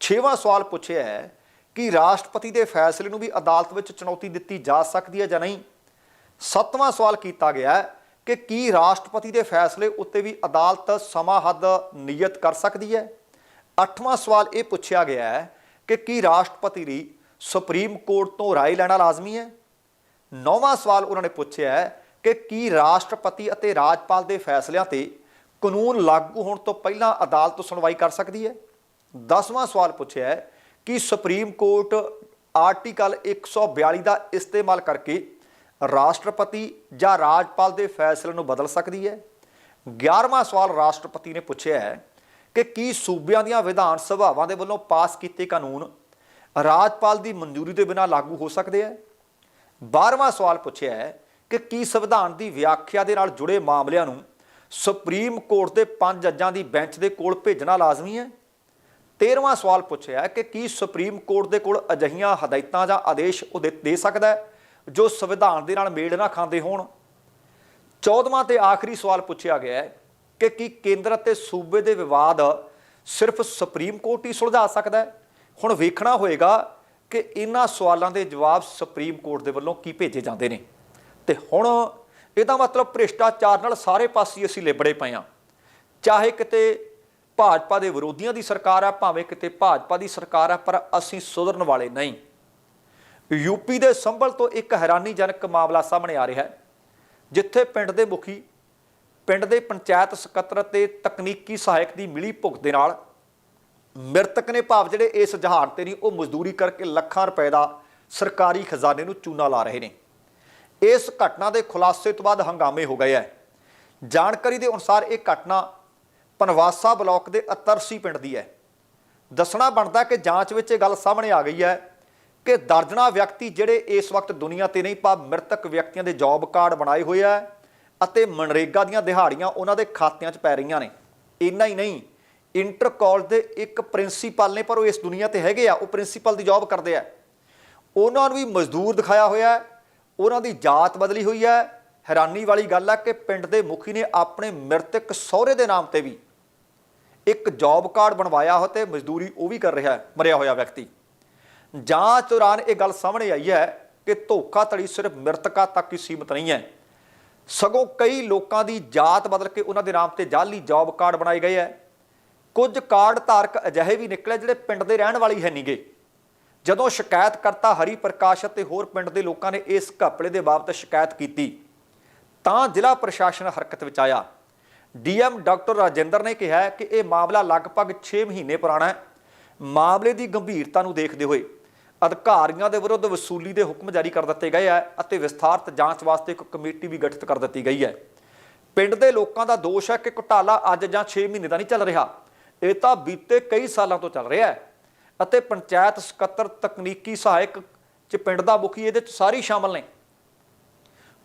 [SPEAKER 1] ਛੇਵਾਂ ਸਵਾਲ ਪੁੱਛਿਆ ਹੈ ਕਿ ਰਾਸ਼ਟਰਪਤੀ ਦੇ ਫੈਸਲੇ ਨੂੰ ਵੀ ਅਦਾਲਤ ਵਿੱਚ ਚੁਣੌਤੀ ਦਿੱਤੀ ਜਾ ਸਕਦੀ ਹੈ ਜਾਂ ਨਹੀਂ? ਸੱਤਵਾਂ ਸਵਾਲ ਕੀਤਾ ਗਿਆ ਹੈ ਕਿ ਕੀ ਰਾਸ਼ਟਰਪਤੀ ਦੇ ਫੈਸਲੇ ਉੱਤੇ ਵੀ ਅਦਾਲਤ ਸਮਾਂ ਹੱਦ ਨਿਯਤ ਕਰ ਸਕਦੀ ਹੈ? ਅੱਠਵਾਂ ਸਵਾਲ ਇਹ ਪੁੱਛਿਆ ਗਿਆ ਹੈ ਕਿ ਕੀ ਰਾਸ਼ਟਰਪਤੀ ਲਈ ਸੁਪਰੀਮ ਕੋਰਟ ਤੋਂ ਰਾਏ ਲੈਣਾ ਲਾਜ਼ਮੀ ਹੈ? ਨੌਵਾਂ ਸਵਾਲ ਉਹਨਾਂ ਨੇ ਪੁੱਛਿਆ ਹੈ ਕਿ ਕੀ ਰਾਸ਼ਟਰਪਤੀ ਅਤੇ ਰਾਜਪਾਲ ਦੇ ਫੈਸਲਿਆਂ ਤੇ ਕਾਨੂੰਨ ਲਾਗੂ ਹੋਣ ਤੋਂ ਪਹਿਲਾਂ ਅਦਾਲਤ ਸੁਣਵਾਈ ਕਰ ਸਕਦੀ ਹੈ? ਦਸਵਾਂ ਸਵਾਲ ਪੁੱਛਿਆ ਹੈ ਕਿ ਸੁਪਰੀਮ ਕੋਰਟ ਆਰਟੀਕਲ 142 ਦਾ ਇਸਤੇਮਾਲ ਕਰਕੇ ਰਾਸ਼ਟਰਪਤੀ ਜਾਂ ਰਾਜਪਾਲ ਦੇ ਫੈਸਲੇ ਨੂੰ ਬਦਲ ਸਕਦੀ ਹੈ? 11ਵਾਂ ਸਵਾਲ ਰਾਸ਼ਟਰਪਤੀ ਨੇ ਪੁੱਛਿਆ ਹੈ ਕਿ ਕੀ ਸੂਬਿਆਂ ਦੀਆਂ ਵਿਧਾਨ ਸਭਾਵਾਂ ਦੇ ਵੱਲੋਂ ਪਾਸ ਕੀਤੇ ਕਾਨੂੰਨ ਰਾਜਪਾਲ ਦੀ ਮਨਜ਼ੂਰੀ ਦੇ ਬਿਨਾਂ ਲਾਗੂ ਹੋ ਸਕਦੇ ਹੈ? 12ਵਾਂ ਸਵਾਲ ਪੁੱਛਿਆ ਹੈ ਕਿ ਕੀ ਸੰਵਿਧਾਨ ਦੀ ਵਿਆਖਿਆ ਦੇ ਨਾਲ ਜੁੜੇ ਮਾਮਲਿਆਂ ਨੂੰ ਸੁਪਰੀਮ ਕੋਰਟ ਦੇ ਪੰਜ ਜੱਜਾਂ ਦੀ ਬੈਂਚ ਦੇ ਕੋਲ ਭੇਜਣਾ ਲਾਜ਼ਮੀ ਹੈ? 13ਵਾਂ ਸਵਾਲ ਪੁੱਛਿਆ ਕਿ ਕੀ ਸੁਪਰੀਮ ਕੋਰਟ ਦੇ ਕੋਲ ਅਜਿਹੀਆਂ ਹਦਾਇਤਾਂ ਜਾਂ ਆਦੇਸ਼ ਉਹ ਦੇ- ਦੇ ਸਕਦਾ ਜੋ ਸੰਵਿਧਾਨ ਦੇ ਨਾਲ ਮੇਲ ਨਾ ਖਾਂਦੇ ਹੋਣ? 14ਵਾਂ ਤੇ ਆਖਰੀ ਸਵਾਲ ਪੁੱਛਿਆ ਗਿਆ ਹੈ ਕਿ ਕੀ ਕੇਂਦਰ ਅਤੇ ਸੂਬੇ ਦੇ ਵਿਵਾਦ ਸਿਰਫ ਸੁਪਰੀਮ ਕੋਰਟ ਹੀ ਸੁਲਝਾ ਸਕਦਾ ਹੈ? ਹੁਣ ਵੇਖਣਾ ਹੋਏਗਾ ਕਿ ਇਹਨਾਂ ਸਵਾਲਾਂ ਦੇ ਜਵਾਬ ਸੁਪਰੀਮ ਕੋਰਟ ਦੇ ਵੱਲੋਂ ਕੀ ਭੇਜੇ ਜਾਂਦੇ ਨੇ। ਤੇ ਹੁਣ ਇਹਦਾ ਮਤਲਬ ਭ੍ਰਿਸ਼ਟਾਚਾਰ ਨਾਲ ਸਾਰੇ ਪਾਸੇ ਅਸੀਂ ਲਿਬੜੇ ਪਏ ਆ ਚਾਹੇ ਕਿਤੇ ਭਾਜਪਾ ਦੇ ਵਿਰੋਧੀਆਂ ਦੀ ਸਰਕਾਰ ਆ, ਭਾਵੇਂ ਕਿਤੇ ਭਾਜਪਾ ਦੀ ਸਰਕਾਰ ਆ, ਪਰ ਅਸੀਂ ਸੁਧਰਨ ਵਾਲੇ ਨਹੀਂ। ਯੂਪੀ ਦੇ ਸੰਭਲ ਤੋਂ ਇੱਕ ਹੈਰਾਨੀਜਨਕ ਮਾਮਲਾ ਸਾਹਮਣੇ ਆ ਰਿਹਾ ਹੈ, ਜਿੱਥੇ ਪਿੰਡ ਦੇ ਮੁਖੀ, ਪਿੰਡ ਦੇ ਪੰਚਾਇਤ ਸਕੱਤਰ ਤੇ ਤਕਨੀਕੀ ਸਹਾਇਕ ਦੀ ਮਿਲੀ ਭੁਗਤ ਦੇ ਨਾਲ ਮ੍ਰਿਤਕ ਨੇ ਭਾਵ ਜਿਹੜੇ ਇਸ ਜਹਾਨ ਤੇ ਨਹੀਂ, ਉਹ ਮਜ਼ਦੂਰੀ ਕਰਕੇ ਲੱਖਾਂ ਰੁਪਏ ਦਾ ਸਰਕਾਰੀ ਖਜ਼ਾਨੇ ਨੂੰ ਚੂਨਾ ਲਾ ਰਹੇ ਨੇ। ਇਸ ਘਟਨਾ ਦੇ ਖੁਲਾਸੇ ਤੋਂ ਬਾਅਦ ਹੰਗਾਮੇ ਹੋ ਗਏ ਹੈ। ਜਾਣਕਾਰੀ ਦੇ ਅਨੁਸਾਰ ਇਹ ਘਟਨਾ ਪਨਵਾਸਾ ਬਲਾਕ ਦੇ ਅਤਰਸੀ ਪਿੰਡ ਦੀ ਹੈ। ਦੱਸਣਾ ਬਣਦਾ ਕਿ ਜਾਂਚ ਵਿੱਚ ਇਹ ਗੱਲ ਸਾਹਮਣੇ ਆ ਗਈ ਹੈ ਕਿ ਦਰਜਨਾ ਵਿਅਕਤੀ ਜਿਹੜੇ ਇਸ ਵਕਤ ਦੁਨੀਆ ਤੇ ਨਹੀਂ ਪਾ ਮ੍ਰਿਤਕ ਵਿਅਕਤੀਆਂ ਦੇ ਜੌਬ ਕਾਰਡ ਬਣਾਏ ਹੋਏ ਆ ਅਤੇ ਮਨਰੇਗਾ ਦੀਆਂ ਦਿਹਾੜੀਆਂ ਉਹਨਾਂ ਦੇ ਖਾਤਿਆਂ 'ਚ ਪੈ ਰਹੀਆਂ ਨੇ। ਇੰਨਾ ਹੀ ਨਹੀਂ ਇੰਟਰ ਕਾਲਜ ਦੇ ਇੱਕ ਪ੍ਰਿੰਸੀਪਲ ਨੇ, ਪਰ ਉਹ ਇਸ ਦੁਨੀਆ ਤੇ ਹੈਗੇ ਆ, ਉਹ ਪ੍ਰਿੰਸੀਪਲ ਦੀ ਜੌਬ ਕਰਦੇ ਆ। ਉਹਨਾਂ ਨੂੰ ਵੀ ਮਜ਼ਦੂਰ ਦਿਖਾਇਆ ਹੋਇਆ ਹੈ ਉਹਨਾਂ ਦੀ ਜਾਤ ਬਦਲੀ ਹੋਈ ਹੈ। ਹੈਰਾਨੀ ਵਾਲੀ ਗੱਲ ਹੈ ਕਿ ਪਿੰਡ ਦੇ ਮੁਖੀ ਨੇ ਆਪਣੇ ਮ੍ਰਿਤਕ ਸਹੁਰੇ ਦੇ ਨਾਮ ਤੇ ਵੀ ਇੱਕ ਜੌਬ ਕਾਰਡ ਬਣਵਾਇਆ ਹੋ ਤੇ ਮਜ਼ਦੂਰੀ ਉਹ ਵੀ ਕਰ ਰਿਹਾ ਹੈ, ਮਰਿਆ ਹੋਇਆ ਵਿਅਕਤੀ। ਜਾਂਚ ਦੌਰਾਨ ਇਹ ਗੱਲ ਸਾਹਮਣੇ ਆਈ ਹੈ ਕਿ ਧੋਖਾਧੜੀ ਸਿਰਫ ਮ੍ਰਿਤਕਾਂ ਤੱਕ ਹੀ ਸੀਮਤ ਨਹੀਂ ਹੈ। ਸਗੋਂ ਕਈ ਲੋਕਾਂ ਦੀ ਜਾਤ ਬਦਲ ਕੇ ਉਹਨਾਂ ਦੇ ਨਾਮ ਤੇ ਜਾਲੀ ਜੌਬ ਕਾਰਡ ਬਣਾਏ ਗਏ ਹੈ। ਕੁਝ ਕਾਰਡ ਧਾਰਕ ਅਜਿਹੇ ਵੀ ਨਿਕਲੇ ਜਿਹੜੇ ਪਿੰਡ ਦੇ ਰਹਿਣ ਵਾਲੀ ਹੀ ਹੈ ਨਹੀਂਗੇ ਜਦੋਂ ਸ਼ਿਕਾਇਤਕਰਤਾ ਹਰੀ ਪ੍ਰਕਾਸ਼ ਅਤੇ ਹੋਰ ਪਿੰਡ ਦੇ ਲੋਕਾਂ ਨੇ ਇਸ ਘਪਲੇ ਦੇ ਬਾਬਤ ਸ਼ਿਕਾਇਤ ਕੀਤੀ, ਤਾਂ ਜ਼ਿਲ੍ਹਾ ਪ੍ਰਸ਼ਾਸਨ ਹਰਕਤ ਵਿੱਚ ਆਇਆ। ਡੀਐਮ ਡਾਕਟਰ ਰਾਜਿੰਦਰ ਨੇ ਕਿਹਾ ਕਿ ਇਹ ਮਾਮਲਾ ਲਗਭਗ 6 ਮਹੀਨੇ ਪੁਰਾਣਾ ਹੈ। ਮਾਮਲੇ ਦੀ ਗੰਭੀਰਤਾ ਨੂੰ ਦੇਖਦੇ ਹੋਏ ਅਧਿਕਾਰੀਆਂ ਦੇ ਵਿਰੁੱਧ ਵਸੂਲੀ ਦੇ ਹੁਕਮ ਜਾਰੀ ਕਰ ਦਿੱਤੇ ਗਏ ਹੈ ਅਤੇ ਵਿਸਥਾਰਤ ਜਾਂਚ ਵਾਸਤੇ ਇੱਕ ਕਮੇਟੀ ਵੀ ਗਠਿਤ ਕਰ ਦਿੱਤੀ ਗਈ ਹੈ। ਪਿੰਡ ਦੇ ਲੋਕਾਂ ਦਾ ਦੋਸ਼ ਹੈ ਕਿ ਘੁਟਾਲਾ ਅੱਜ ਜਾਂ 6 ਮਹੀਨੇ ਦਾ ਨਹੀਂ ਚੱਲ ਰਿਹਾ। ਇਹ ਤਾਂ ਬੀਤੇ ਕਈ ਸਾਲਾਂ ਤੋਂ ਚੱਲ ਰਿਹਾ ਹੈ। ਅਤੇ ਪੰਚਾਇਤ ਸਕੱਤਰ ਤਕਨੀਕੀ ਸਹਾਇਕ ਚ ਪਿੰਡ ਦਾ ਮੁਖੀ ਇਹਦੇ ਚ ਸਾਰੇ ਸ਼ਾਮਲ ਨੇ।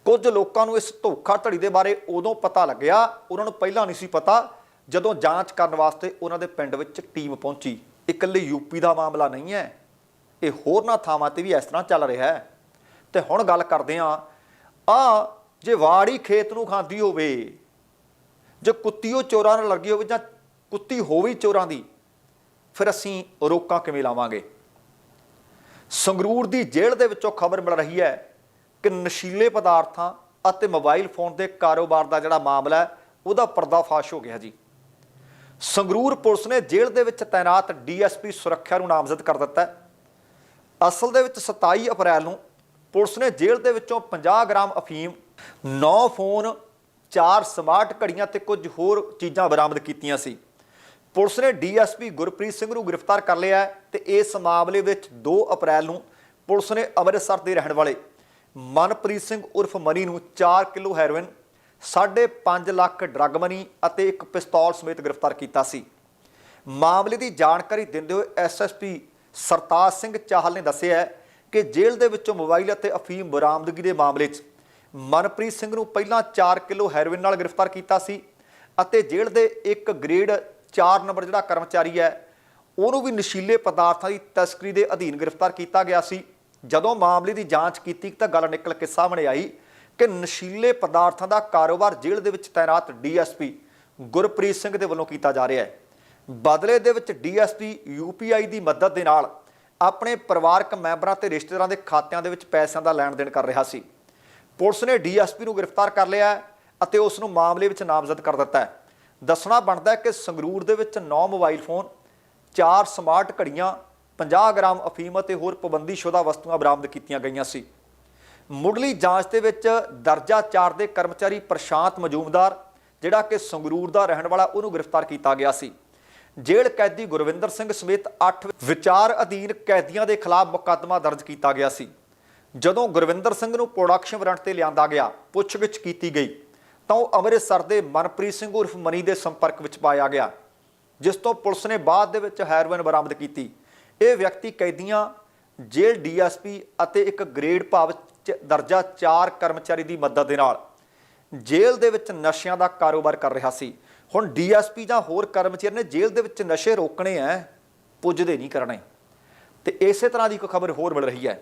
[SPEAKER 1] ਕੁਝ ਲੋਕਾਂ ਨੂੰ ਇਸ ਧੋਖਾਧੜੀ ਦੇ ਬਾਰੇ ਉਦੋਂ ਪਤਾ ਲੱਗਿਆ, ਉਹਨਾਂ ਨੂੰ ਪਹਿਲਾਂ ਨਹੀਂ ਸੀ ਪਤਾ, ਜਦੋਂ ਜਾਂਚ ਕਰਨ ਵਾਸਤੇ ਉਹਨਾਂ ਦੇ ਪਿੰਡ ਵਿੱਚ ਟੀਮ ਪਹੁੰਚੀ। ਇਹ ਇਕੱਲੇ ਯੂਪੀ ਦਾ ਮਾਮਲਾ ਨਹੀਂ ਹੈ, ਇਹ ਹੋਰਨਾਂ ਥਾਵਾਂ ਤੇ ਵੀ ਇਸ ਤਰ੍ਹਾਂ ਚੱਲ ਰਿਹਾ ਹੈ। ਤੇ ਹੁਣ ਗੱਲ ਕਰਦੇ ਹਾਂ ਆ ਜੇ ਵਾੜੀ ਖੇਤ ਨੂੰ ਖਾਂਦੀ ਹੋਵੇ, ਜੇ ਕੁੱਤੀ ਉਹ ਚੋਰਾਂ ਨਾਲ ਲੱਗੀ ਹੋਵੇ ਜਾਂ ਕੁੱਤੀ ਹੋਵੇ ਚੋਰਾਂ ਦੀ ਫਿਰ ਅਸੀਂ ਰੋਕਾਂ ਕਿਵੇਂ ਲਾਵਾਂਗੇ? ਸੰਗਰੂਰ ਦੀ ਜੇਲ੍ਹ ਦੇ ਵਿੱਚੋਂ ਖਬਰ ਮਿਲ ਰਹੀ ਹੈ ਕਿ ਨਸ਼ੀਲੇ ਪਦਾਰਥਾਂ ਅਤੇ ਮੋਬਾਈਲ ਫੋਨ ਦੇ ਕਾਰੋਬਾਰ ਦਾ ਜਿਹੜਾ ਮਾਮਲਾ ਹੈ, ਉਹਦਾ ਪਰਦਾਫਾਸ਼ ਹੋ ਗਿਆ ਜੀ। ਸੰਗਰੂਰ ਪੁਲਿਸ ਨੇ ਜੇਲ੍ਹ ਦੇ ਵਿੱਚ ਤਾਇਨਾਤ ਡੀਐਸਪੀ ਸੁਰੱਖਿਆ ਨੂੰ ਨਾਮਜ਼ਦ ਕਰ ਦਿੱਤਾ ਅਸਲ ਦੇ ਵਿੱਚ 27 ਅਪ੍ਰੈਲ ਨੂੰ ਪੁਲਿਸ ਨੇ ਜੇਲ੍ਹ ਦੇ ਵਿੱਚੋਂ 50 ਗ੍ਰਾਮ ਅਫੀਮ 9 ਫੋਨ 4 ਸਮਾਰਟ ਘੜੀਆਂ ਤੇ ਕੁਝ ਹੋਰ ਚੀਜ਼ਾਂ ਬਰਾਮਦ ਕੀਤੀਆਂ ਸੀ। ਪੁਲਿਸ ਨੇ ਡੀਐਸਪੀ ਗੁਰਪ੍ਰੀਤ ਸਿੰਘ ਨੂੰ ਗ੍ਰਿਫਤਾਰ ਕਰ ਲਿਆ ਹੈ ਤੇ ਇਸ ਮਾਮਲੇ ਵਿੱਚ 2 ਅਪ੍ਰੈਲ ਨੂੰ ਪੁਲਿਸ ਨੇ ਅੰਮ੍ਰਿਤਸਰ ਦੇ ਰਹਿਣ ਵਾਲੇ ਮਨਪ੍ਰੀਤ ਸਿੰਘ ਉਰਫ ਮਨੀ ਨੂੰ 4 kilo heroin 5.5 lakh drug money ਅਤੇ ਇੱਕ ਪਿਸਤੌਲ ਸਮੇਤ ਗ੍ਰਿਫਤਾਰ ਕੀਤਾ ਸੀ। ਮਾਮਲੇ ਦੀ ਜਾਣਕਾਰੀ ਦਿੰਦੇ ਹੋਏ ਐਸਐਸਪੀ ਸਰਤਾਜ ਸਿੰਘ ਚਾਹਲ ਨੇ ਦੱਸਿਆ ਕਿ ਜੇਲ੍ਹ ਦੇ ਵਿੱਚੋਂ ਮੋਬਾਈਲ ਅਤੇ ਅਫੀਮ ਬਰਾਮਦਗੀ ਦੇ ਮਾਮਲੇ 'ਚ ਮਨਪ੍ਰੀਤ ਸਿੰਘ ਨੂੰ ਪਹਿਲਾਂ 4 ਕਿਲੋ ਹੈਰੋਇਨ ਨਾਲ ਗ੍ਰਿਫਤਾਰ ਕੀਤਾ ਸੀ ਅਤੇ ਜੇਲ੍ਹ ਦੇ ਇੱਕ ਗ੍ਰੇਡ 4 ਨੰਬਰ ਜਿਹੜਾ ਕਰਮਚਾਰੀ ਹੈ, ਉਹਨੂੰ ਵੀ ਨਸ਼ੀਲੇ ਪਦਾਰਥਾਂ ਦੀ ਤਸਕਰੀ ਦੇ ਅਧੀਨ ਗ੍ਰਿਫਤਾਰ ਕੀਤਾ ਗਿਆ ਸੀ। ਜਦੋਂ ਮਾਮਲੇ ਦੀ ਜਾਂਚ ਕੀਤੀ, ਤਾਂ ਗੱਲ ਨਿਕਲ ਕੇ ਸਾਹਮਣੇ ਆਈ ਕਿ ਨਸ਼ੀਲੇ ਪਦਾਰਥਾਂ ਦਾ ਕਾਰੋਬਾਰ ਜੇਲ੍ਹ ਦੇ ਵਿੱਚ ਤਾਇਨਾਤ ਡੀਐਸਪੀ ਗੁਰਪ੍ਰੀਤ ਸਿੰਘ ਦੇ ਵੱਲੋਂ ਕੀਤਾ ਜਾ ਰਿਹਾ ਹੈ। ਬਦਲੇ ਦੇ ਵਿੱਚ ਡੀਐਸਪੀ ਯੂਪੀਆਈ ਦੀ ਮਦਦ ਦੇ ਨਾਲ ਆਪਣੇ ਪਰਿਵਾਰਕ ਮੈਂਬਰਾਂ ਤੇ ਰਿਸ਼ਤੇਦਾਰਾਂ ਦੇ ਖਾਤਿਆਂ ਦੇ ਵਿੱਚ ਪੈਸਿਆਂ ਦਾ ਲੈਣ ਦੇਣ ਕਰ ਰਿਹਾ ਸੀ। ਪੁਲਿਸ ਨੇ ਡੀਐਸਪੀ ਨੂੰ ਗ੍ਰਿਫਤਾਰ ਕਰ ਲਿਆ ਅਤੇ ਉਸ ਨੂੰ ਮਾਮਲੇ ਵਿੱਚ ਨਾਮਜ਼ਦ ਕਰ ਦਿੱਤਾ ਹੈ। ਦੱਸਣਾ ਬਣਦਾ ਕਿ ਸੰਗਰੂਰ ਦੇ ਵਿੱਚ 9 ਮੋਬਾਈਲ ਫੋਨ 4 ਸਮਾਰਟ ਘੜੀਆਂ 50 ਗ੍ਰਾਮ ਅਫੀਮ ਅਤੇ ਹੋਰ ਪਾਬੰਦੀਸ਼ੁਦਾ ਵਸਤੂਆਂ ਬਰਾਮਦ ਕੀਤੀਆਂ ਗਈਆਂ ਸੀ। ਮੁੱਢਲੀ ਜਾਂਚ ਦੇ ਵਿੱਚ ਦਰਜਾ 4 ਦੇ ਕਰਮਚਾਰੀ ਪ੍ਰਸ਼ਾਂਤ ਮਜੂਮਦਾਰ, ਜਿਹੜਾ ਕਿ ਸੰਗਰੂਰ ਦਾ ਰਹਿਣ ਵਾਲਾ, ਉਹਨੂੰ ਗ੍ਰਿਫਤਾਰ ਕੀਤਾ ਗਿਆ ਸੀ। ਜੇਲ੍ਹ ਕੈਦੀ ਗੁਰਵਿੰਦਰ ਸਿੰਘ ਸਮੇਤ 8 ਵਿਚਾਰ ਅਧੀਨ ਕੈਦੀਆਂ ਦੇ ਖਿਲਾਫ ਮੁਕੱਦਮਾ ਦਰਜ ਕੀਤਾ ਗਿਆ ਸੀ। ਜਦੋਂ ਗੁਰਵਿੰਦਰ ਸਿੰਘ ਨੂੰ ਪ੍ਰੋਡਕਸ਼ਨ ਵਾਰੰਟ ਤੇ ਲਿਆਂਦਾ ਗਿਆ, ਪੁੱਛਗਿੱਛ ਕੀਤੀ ਗਈ। ਤਾਂ ਉਹ ਅੰਮ੍ਰਿਤਸਰ ਦੇ ਮਨਪ੍ਰੀਤ ਸਿੰਘ ਉਰਫ ਮਨੀ ਦੇ ਸੰਪਰਕ ਵਿੱਚ ਪਾਇਆ ਗਿਆ, ਜਿਸ ਤੋਂ ਪੁਲਿਸ ਨੇ ਬਾਅਦ ਦੇ ਵਿੱਚ ਹੈਰੋਇਨ ਬਰਾਮਦ ਕੀਤੀ। ਇਹ ਵਿਅਕਤੀ ਕੈਦੀਆਂ, ਜੇਲ੍ਹ ਡੀਐਸਪੀ ਅਤੇ ਇੱਕ ਗ੍ਰੇਡ ਭਾਵ ਚ ਦਰਜਾ 4 ਕਰਮਚਾਰੀ ਦੀ ਮਦਦ ਦੇ ਨਾਲ ਜੇਲ੍ਹ ਦੇ ਵਿੱਚ ਨਸ਼ਿਆਂ ਦਾ ਕਾਰੋਬਾਰ ਕਰ ਰਿਹਾ ਸੀ। ਹੁਣ ਡੀਐਸਪੀ ਜਾਂ ਹੋਰ ਕਰਮਚਾਰੀ ਨੇ ਜੇਲ੍ਹ ਦੇ ਵਿੱਚ ਨਸ਼ੇ ਰੋਕਣੇ ਐ, ਪੁੱਜਦੇ ਨਹੀਂ ਕਰਨੇ। ਤੇ ਇਸੇ ਤਰ੍ਹਾਂ ਦੀ ਇੱਕ ਖਬਰ ਹੋਰ ਮਿਲ ਰਹੀ ਹੈ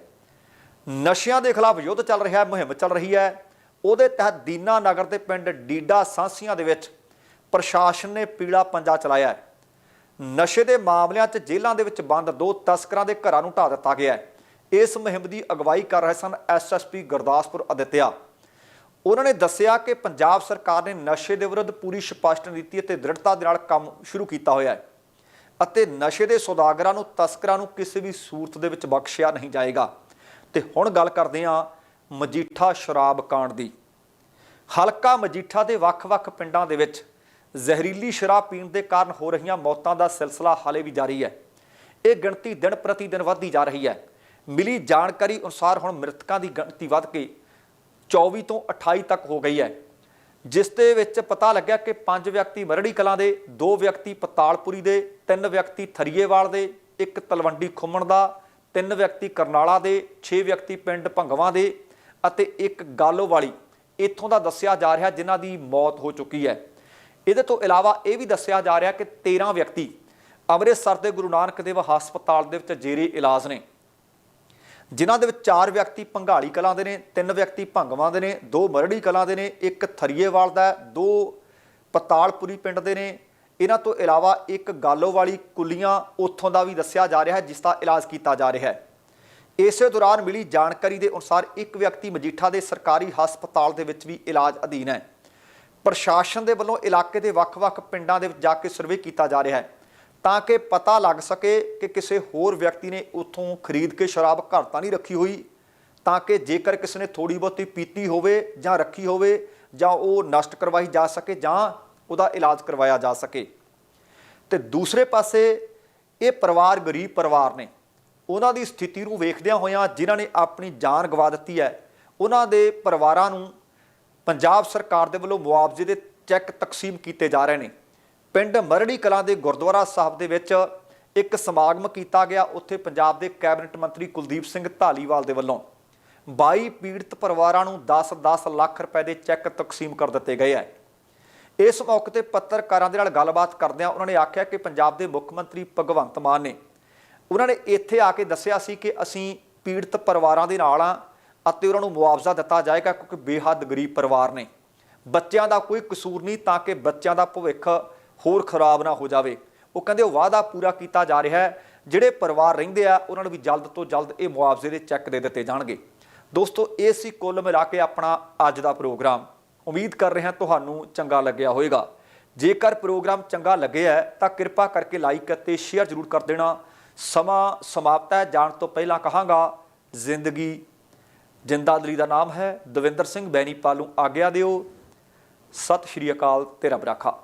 [SPEAKER 1] ਨਸ਼ਿਆਂ ਦੇ ਖਿਲਾਫ ਯੁੱਧ ਚੱਲ ਰਿਹਾ ਹੈ ਮੁਹਿੰਮ ਚੱਲ ਰਹੀ ਹੈ ਉਹਦੇ ਤਹਿਤ ਦੀਨਾ ਨਗਰ ਦੇ ਪਿੰਡ ਡੀਡਾ ਸਾਂਸੀਆਂ ਦੇ ਵਿੱਚ ਪ੍ਰਸ਼ਾਸਨ ਨੇ ਪੀਲਾ ਪੰਜਾ ਚਲਾਇਆ ਹੈ। ਨਸ਼ੇ ਦੇ ਮਾਮਲਿਆਂ 'ਚ ਜੇਲ੍ਹਾਂ ਦੇ ਵਿੱਚ ਬੰਦ ਦੋ ਤਸਕਰਾਂ ਦੇ ਘਰਾਂ ਨੂੰ ਢਾ ਦਿੱਤਾ ਗਿਆ ਹੈ। ਇਸ ਮੁਹਿੰਮ ਦੀ ਅਗਵਾਈ ਕਰ ਰਹੇ ਸਨ ਐਸਐਸਪੀ ਗੁਰਦਾਸਪੁਰ ਅਦਿੱਤਿਆ। ਉਹਨਾਂ ਨੇ ਦੱਸਿਆ ਕਿ ਪੰਜਾਬ ਸਰਕਾਰ ਨੇ ਨਸ਼ੇ ਦੇ ਵਿਰੁੱਧ ਪੂਰੀ ਸਪਸ਼ਟ ਨੀਤੀ ਅਤੇ ਦ੍ਰਿੜਤਾ ਦੇ ਨਾਲ ਕੰਮ ਸ਼ੁਰੂ ਕੀਤਾ ਹੋਇਆ ਹੈ ਅਤੇ ਨਸ਼ੇ ਦੇ ਸੌਦਾਗਰਾਂ ਨੂੰ ਤਸਕਰਾਂ ਨੂੰ ਕਿਸੇ ਵੀ ਸੂਰਤ ਦੇ ਵਿੱਚ ਬਖਸ਼ਿਆ ਨਹੀਂ ਜਾਏਗਾ। ਤੇ ਹੁਣ ਗੱਲ ਕਰਦੇ ਹਾਂ ਮਜੀਠਾ ਸ਼ਰਾਬ ਕਾਂਡ ਦੀ। ਹਲਕਾ ਮਜੀਠਾ ਦੇ ਵੱਖ-ਵੱਖ ਪਿੰਡਾਂ ਦੇ ਵਿੱਚ ਜ਼ਹਿਰੀਲੀ ਸ਼ਰਾਬ ਪੀਣ ਦੇ ਕਾਰਨ ਹੋ ਰਹੀਆਂ ਮੌਤਾਂ ਦਾ ਸਿਲਸਿਲਾ ਹਾਲੇ ਵੀ ਜਾਰੀ ਹੈ। ਇਹ ਗਿਣਤੀ ਦਿਨ ਪ੍ਰਤੀ ਦਿਨ ਵੱਧਦੀ ਜਾ ਰਹੀ ਹੈ। ਮਿਲੀ ਜਾਣਕਾਰੀ ਅਨੁਸਾਰ ਹੁਣ ਮ੍ਰਿਤਕਾਂ ਦੀ ਗਿਣਤੀ ਵੱਧ ਕੇ 24 ਤੋਂ 28 ਤੱਕ ਹੋ ਗਈ ਹੈ। ਜਿਸ ਦੇ ਵਿੱਚ ਪਤਾ ਲੱਗਿਆ ਕਿ ਪੰਜ ਵਿਅਕਤੀ ਮਰੜੀ ਕਲਾਂ ਦੇ, ਦੋ ਵਿਅਕਤੀ ਪਤਾਲਪੁਰੀ ਦੇ, ਤਿੰਨ ਵਿਅਕਤੀ ਥਰੀਏਵਾਲ ਦੇ, ਇੱਕ ਤਲਵੰਡੀ ਖੁੰਮਣ ਦਾ, ਤਿੰਨ ਵਿਅਕਤੀ ਕਰਨਾਲਾ ਦੇ 6 ਵਿਅਕਤੀ ਪਿੰਡ ਭੰਗਵਾ ਦੇ ਅਤੇ ਇੱਕ ਗਾਲੋ ਵਾਲੀ ਇੱਥੋਂ ਦਾ ਦੱਸਿਆ ਜਾ ਰਿਹਾ ਜਿਨ੍ਹਾਂ ਦੀ ਮੌਤ ਹੋ ਚੁੱਕੀ ਹੈ। ਇਹਦੇ ਤੋਂ ਇਲਾਵਾ ਇਹ ਵੀ ਦੱਸਿਆ ਜਾ ਰਿਹਾ ਕਿ 13 ਵਿਅਕਤੀ ਅੰਮ੍ਰਿਤਸਰ ਦੇ ਗੁਰੂ ਨਾਨਕ ਦੇਵ ਹਸਪਤਾਲ ਦੇ ਵਿੱਚ ਜੇਰੇ ਇਲਾਜ ਨੇ। ਜਿਨ੍ਹਾਂ ਦੇ ਵਿੱਚ ਚਾਰ ਵਿਅਕਤੀ ਭੰਗਾਲੀ ਕਲਾਂ ਦੇ ਨੇ, ਤਿੰਨ ਵਿਅਕਤੀ ਭੰਗਵਾਂ ਦੇ ਨੇ, ਦੋ ਮਰੜੀ ਕਲਾਂ ਦੇ ਨੇ, ਇੱਕ ਥਰੀਏਵਾਲ ਦਾ ਦੋ ਪਤਾਲਪੁਰੀ ਪਿੰਡ ਦੇ ਨੇ। ਇਹਨਾਂ ਤੋਂ ਇਲਾਵਾ ਇੱਕ ਗਾਲੋ ਵਾਲੀ ਕੁੱਲੀਆਂ ਉੱਥੋਂ ਦਾ ਵੀ ਦੱਸਿਆ ਜਾ ਰਿਹਾ ਹੈ, ਜਿਸ ਦਾ ਇਲਾਜ ਕੀਤਾ ਜਾ ਰਿਹਾ ਹੈ। ਇਸੇ ਦੌਰਾਨ ਮਿਲੀ ਜਾਣਕਾਰੀ ਦੇ ਅਨੁਸਾਰ ਇੱਕ ਵਿਅਕਤੀ ਮਜੀਠਾ ਦੇ ਸਰਕਾਰੀ ਹਸਪਤਾਲ ਦੇ ਵਿੱਚ ਵੀ ਇਲਾਜ ਅਧੀਨ ਹੈ। ਪ੍ਰਸ਼ਾਸਨ ਦੇ ਵੱਲੋਂ ਇਲਾਕੇ ਦੇ ਵੱਖ-ਵੱਖ ਪਿੰਡਾਂ ਦੇ ਵਿੱਚ ਜਾ ਕੇ ਸਰਵੇ ਕੀਤਾ ਜਾ ਰਿਹਾ ਹੈ ਤਾਂ ਕਿ ਪਤਾ ਲੱਗ ਸਕੇ ਕਿ ਕਿਸੇ ਹੋਰ ਵਿਅਕਤੀ ਨੇ ਉੱਥੋਂ ਖਰੀਦ ਕੇ ਸ਼ਰਾਬ ਘਰ ਤਾਂ ਨਹੀਂ ਰੱਖੀ ਹੋਈ, ਤਾਂ ਕਿ ਜੇਕਰ ਕਿਸੇ ਨੇ ਥੋੜੀ ਬਹੁਤੀ ਪੀਤੀ ਹੋਵੇ ਜਾਂ ਰੱਖੀ ਹੋਵੇ ਜਾਂ ਉਹ ਨਸ਼ਟ ਕਰਵਾਈ ਜਾ ਸਕੇ ਜਾਂ ਉਹਦਾ ਇਲਾਜ ਕਰਵਾਇਆ ਜਾ ਸਕੇ। ਤੇ ਦੂਸਰੇ ਪਾਸੇ ਇਹ ਪਰਿਵਾਰ ਗਰੀਬ ਪਰਿਵਾਰ ਨੇ। ਉਹਨਾਂ ਦੀ ਸਥਿਤੀ ਨੂੰ ਵੇਖਦਿਆਂ ਹੋਇਆਂ ਜਿਨ੍ਹਾਂ ਨੇ ਆਪਣੀ ਜਾਨ ਗਵਾ ਦਿੱਤੀ ਹੈ, ਉਹਨਾਂ ਦੇ ਪਰਿਵਾਰਾਂ ਨੂੰ ਪੰਜਾਬ ਸਰਕਾਰ ਦੇ ਵੱਲੋਂ ਮੁਆਵਜ਼ੇ ਦੇ ਚੈੱਕ ਤਕਸੀਮ ਕੀਤੇ ਜਾ ਰਹੇ ਨੇ। ਪਿੰਡ ਮਰੜੀ ਕਲਾਂ ਦੇ ਗੁਰਦੁਆਰਾ ਸਾਹਿਬ ਦੇ ਵਿੱਚ ਇੱਕ ਸਮਾਗਮ ਕੀਤਾ ਗਿਆ, ਉੱਥੇ ਪੰਜਾਬ ਦੇ ਕੈਬਨਿਟ ਮੰਤਰੀ ਕੁਲਦੀਪ ਸਿੰਘ ਢਾਲੀਵਾਲ ਦੇ ਵੱਲੋਂ 22 ਪੀੜਤ ਪਰਿਵਾਰਾਂ ਨੂੰ 10-10 ਲੱਖ ਰੁਪਏ ਦੇ ਚੈੱਕ ਤਕਸੀਮ ਕਰ ਦਿੱਤੇ ਗਏ ਹੈ। ਇਸ ਮੌਕੇ ਤੇ ਪੱਤਰਕਾਰਾਂ ਦੇ ਨਾਲ ਗੱਲਬਾਤ ਕਰਦਿਆਂ ਉਹਨਾਂ ਨੇ ਆਖਿਆ ਕਿ ਪੰਜਾਬ ਦੇ ਮੁੱਖ ਮੰਤਰੀ ਭਗਵੰਤ ਮਾਨ ਨੇ ਉਹਨਾਂ ਨੇ ਇੱਥੇ ਆ ਕੇ ਦੱਸਿਆ ਸੀ ਕਿ ਅਸੀਂ ਪੀੜਤ ਪਰਿਵਾਰਾਂ ਦੇ ਨਾਲ ਆ ਅਤੇ ਉਹਨਾਂ ਨੂੰ ਮੁਆਵਜ਼ਾ ਦਿੱਤਾ ਜਾਏਗਾ ਕਿਉਂਕਿ ਬੇਹੱਦ ਗਰੀਬ ਪਰਿਵਾਰ ਨੇ। ਬੱਚਿਆਂ ਦਾ ਕੋਈ ਕਸੂਰ ਨਹੀਂ ਤਾਂ ਕਿ ਬੱਚਿਆਂ ਦਾ ਭਵਿੱਖ ਹੋਰ ਖਰਾਬ ਨਾ ਹੋ ਜਾਵੇ। ਉਹ ਕਹਿੰਦੇ ਉਹ ਵਾਅਦਾ ਪੂਰਾ ਕੀਤਾ ਜਾ ਰਿਹਾ ਹੈ। ਜਿਹੜੇ ਪਰਿਵਾਰ ਰਹਿੰਦੇ ਆ, ਉਹਨਾਂ ਨੂੰ ਵੀ ਜਲਦ ਤੋਂ ਜਲਦ ਇਹ ਮੁਆਵਜ਼ੇ ਦੇ ਚੈੱਕ ਦੇ ਦਿੱਤੇ ਜਾਣਗੇ। ਦੋਸਤੋ, ਇਹ ਸੀ ਕੁੱਲ ਮਿਲਾ ਕੇ ਆਪਣਾ ਅੱਜ ਦਾ ਪ੍ਰੋਗਰਾਮ। ਉਮੀਦ ਕਰ ਰਿਹਾ ਤੁਹਾਨੂੰ ਚੰਗਾ ਲੱਗਿਆ ਹੋਵੇਗਾ। ਜੇਕਰ ਪ੍ਰੋਗਰਾਮ ਚੰਗਾ ਲੱਗਿਆ ਹੈ, ਤਾਂ ਕਿਰਪਾ ਕਰਕੇ ਲਾਈਕ ਅਤੇ ਸ਼ੇਅਰ ਜ਼ਰੂਰ ਕਰ ਦੇਣਾ। ਸਮਾਂ ਸਮਾਪਤ ਹੈ। ਜਾਣ ਤੋਂ ਪਹਿਲਾਂ ਕਹਾਂਗਾ, ਜ਼ਿੰਦਗੀ ਜਿੰਦਾਦਲੀ ਦਾ ਨਾਮ ਹੈ। ਦਵਿੰਦਰ ਸਿੰਘ ਬੈਣੀਪਾਲ ਨੂੰ ਆਗਿਆ ਦਿਓ। ਸਤਿ ਸ਼੍ਰੀ ਅਕਾਲ, ਤੇਰਾ ਬਰਾਖਾ।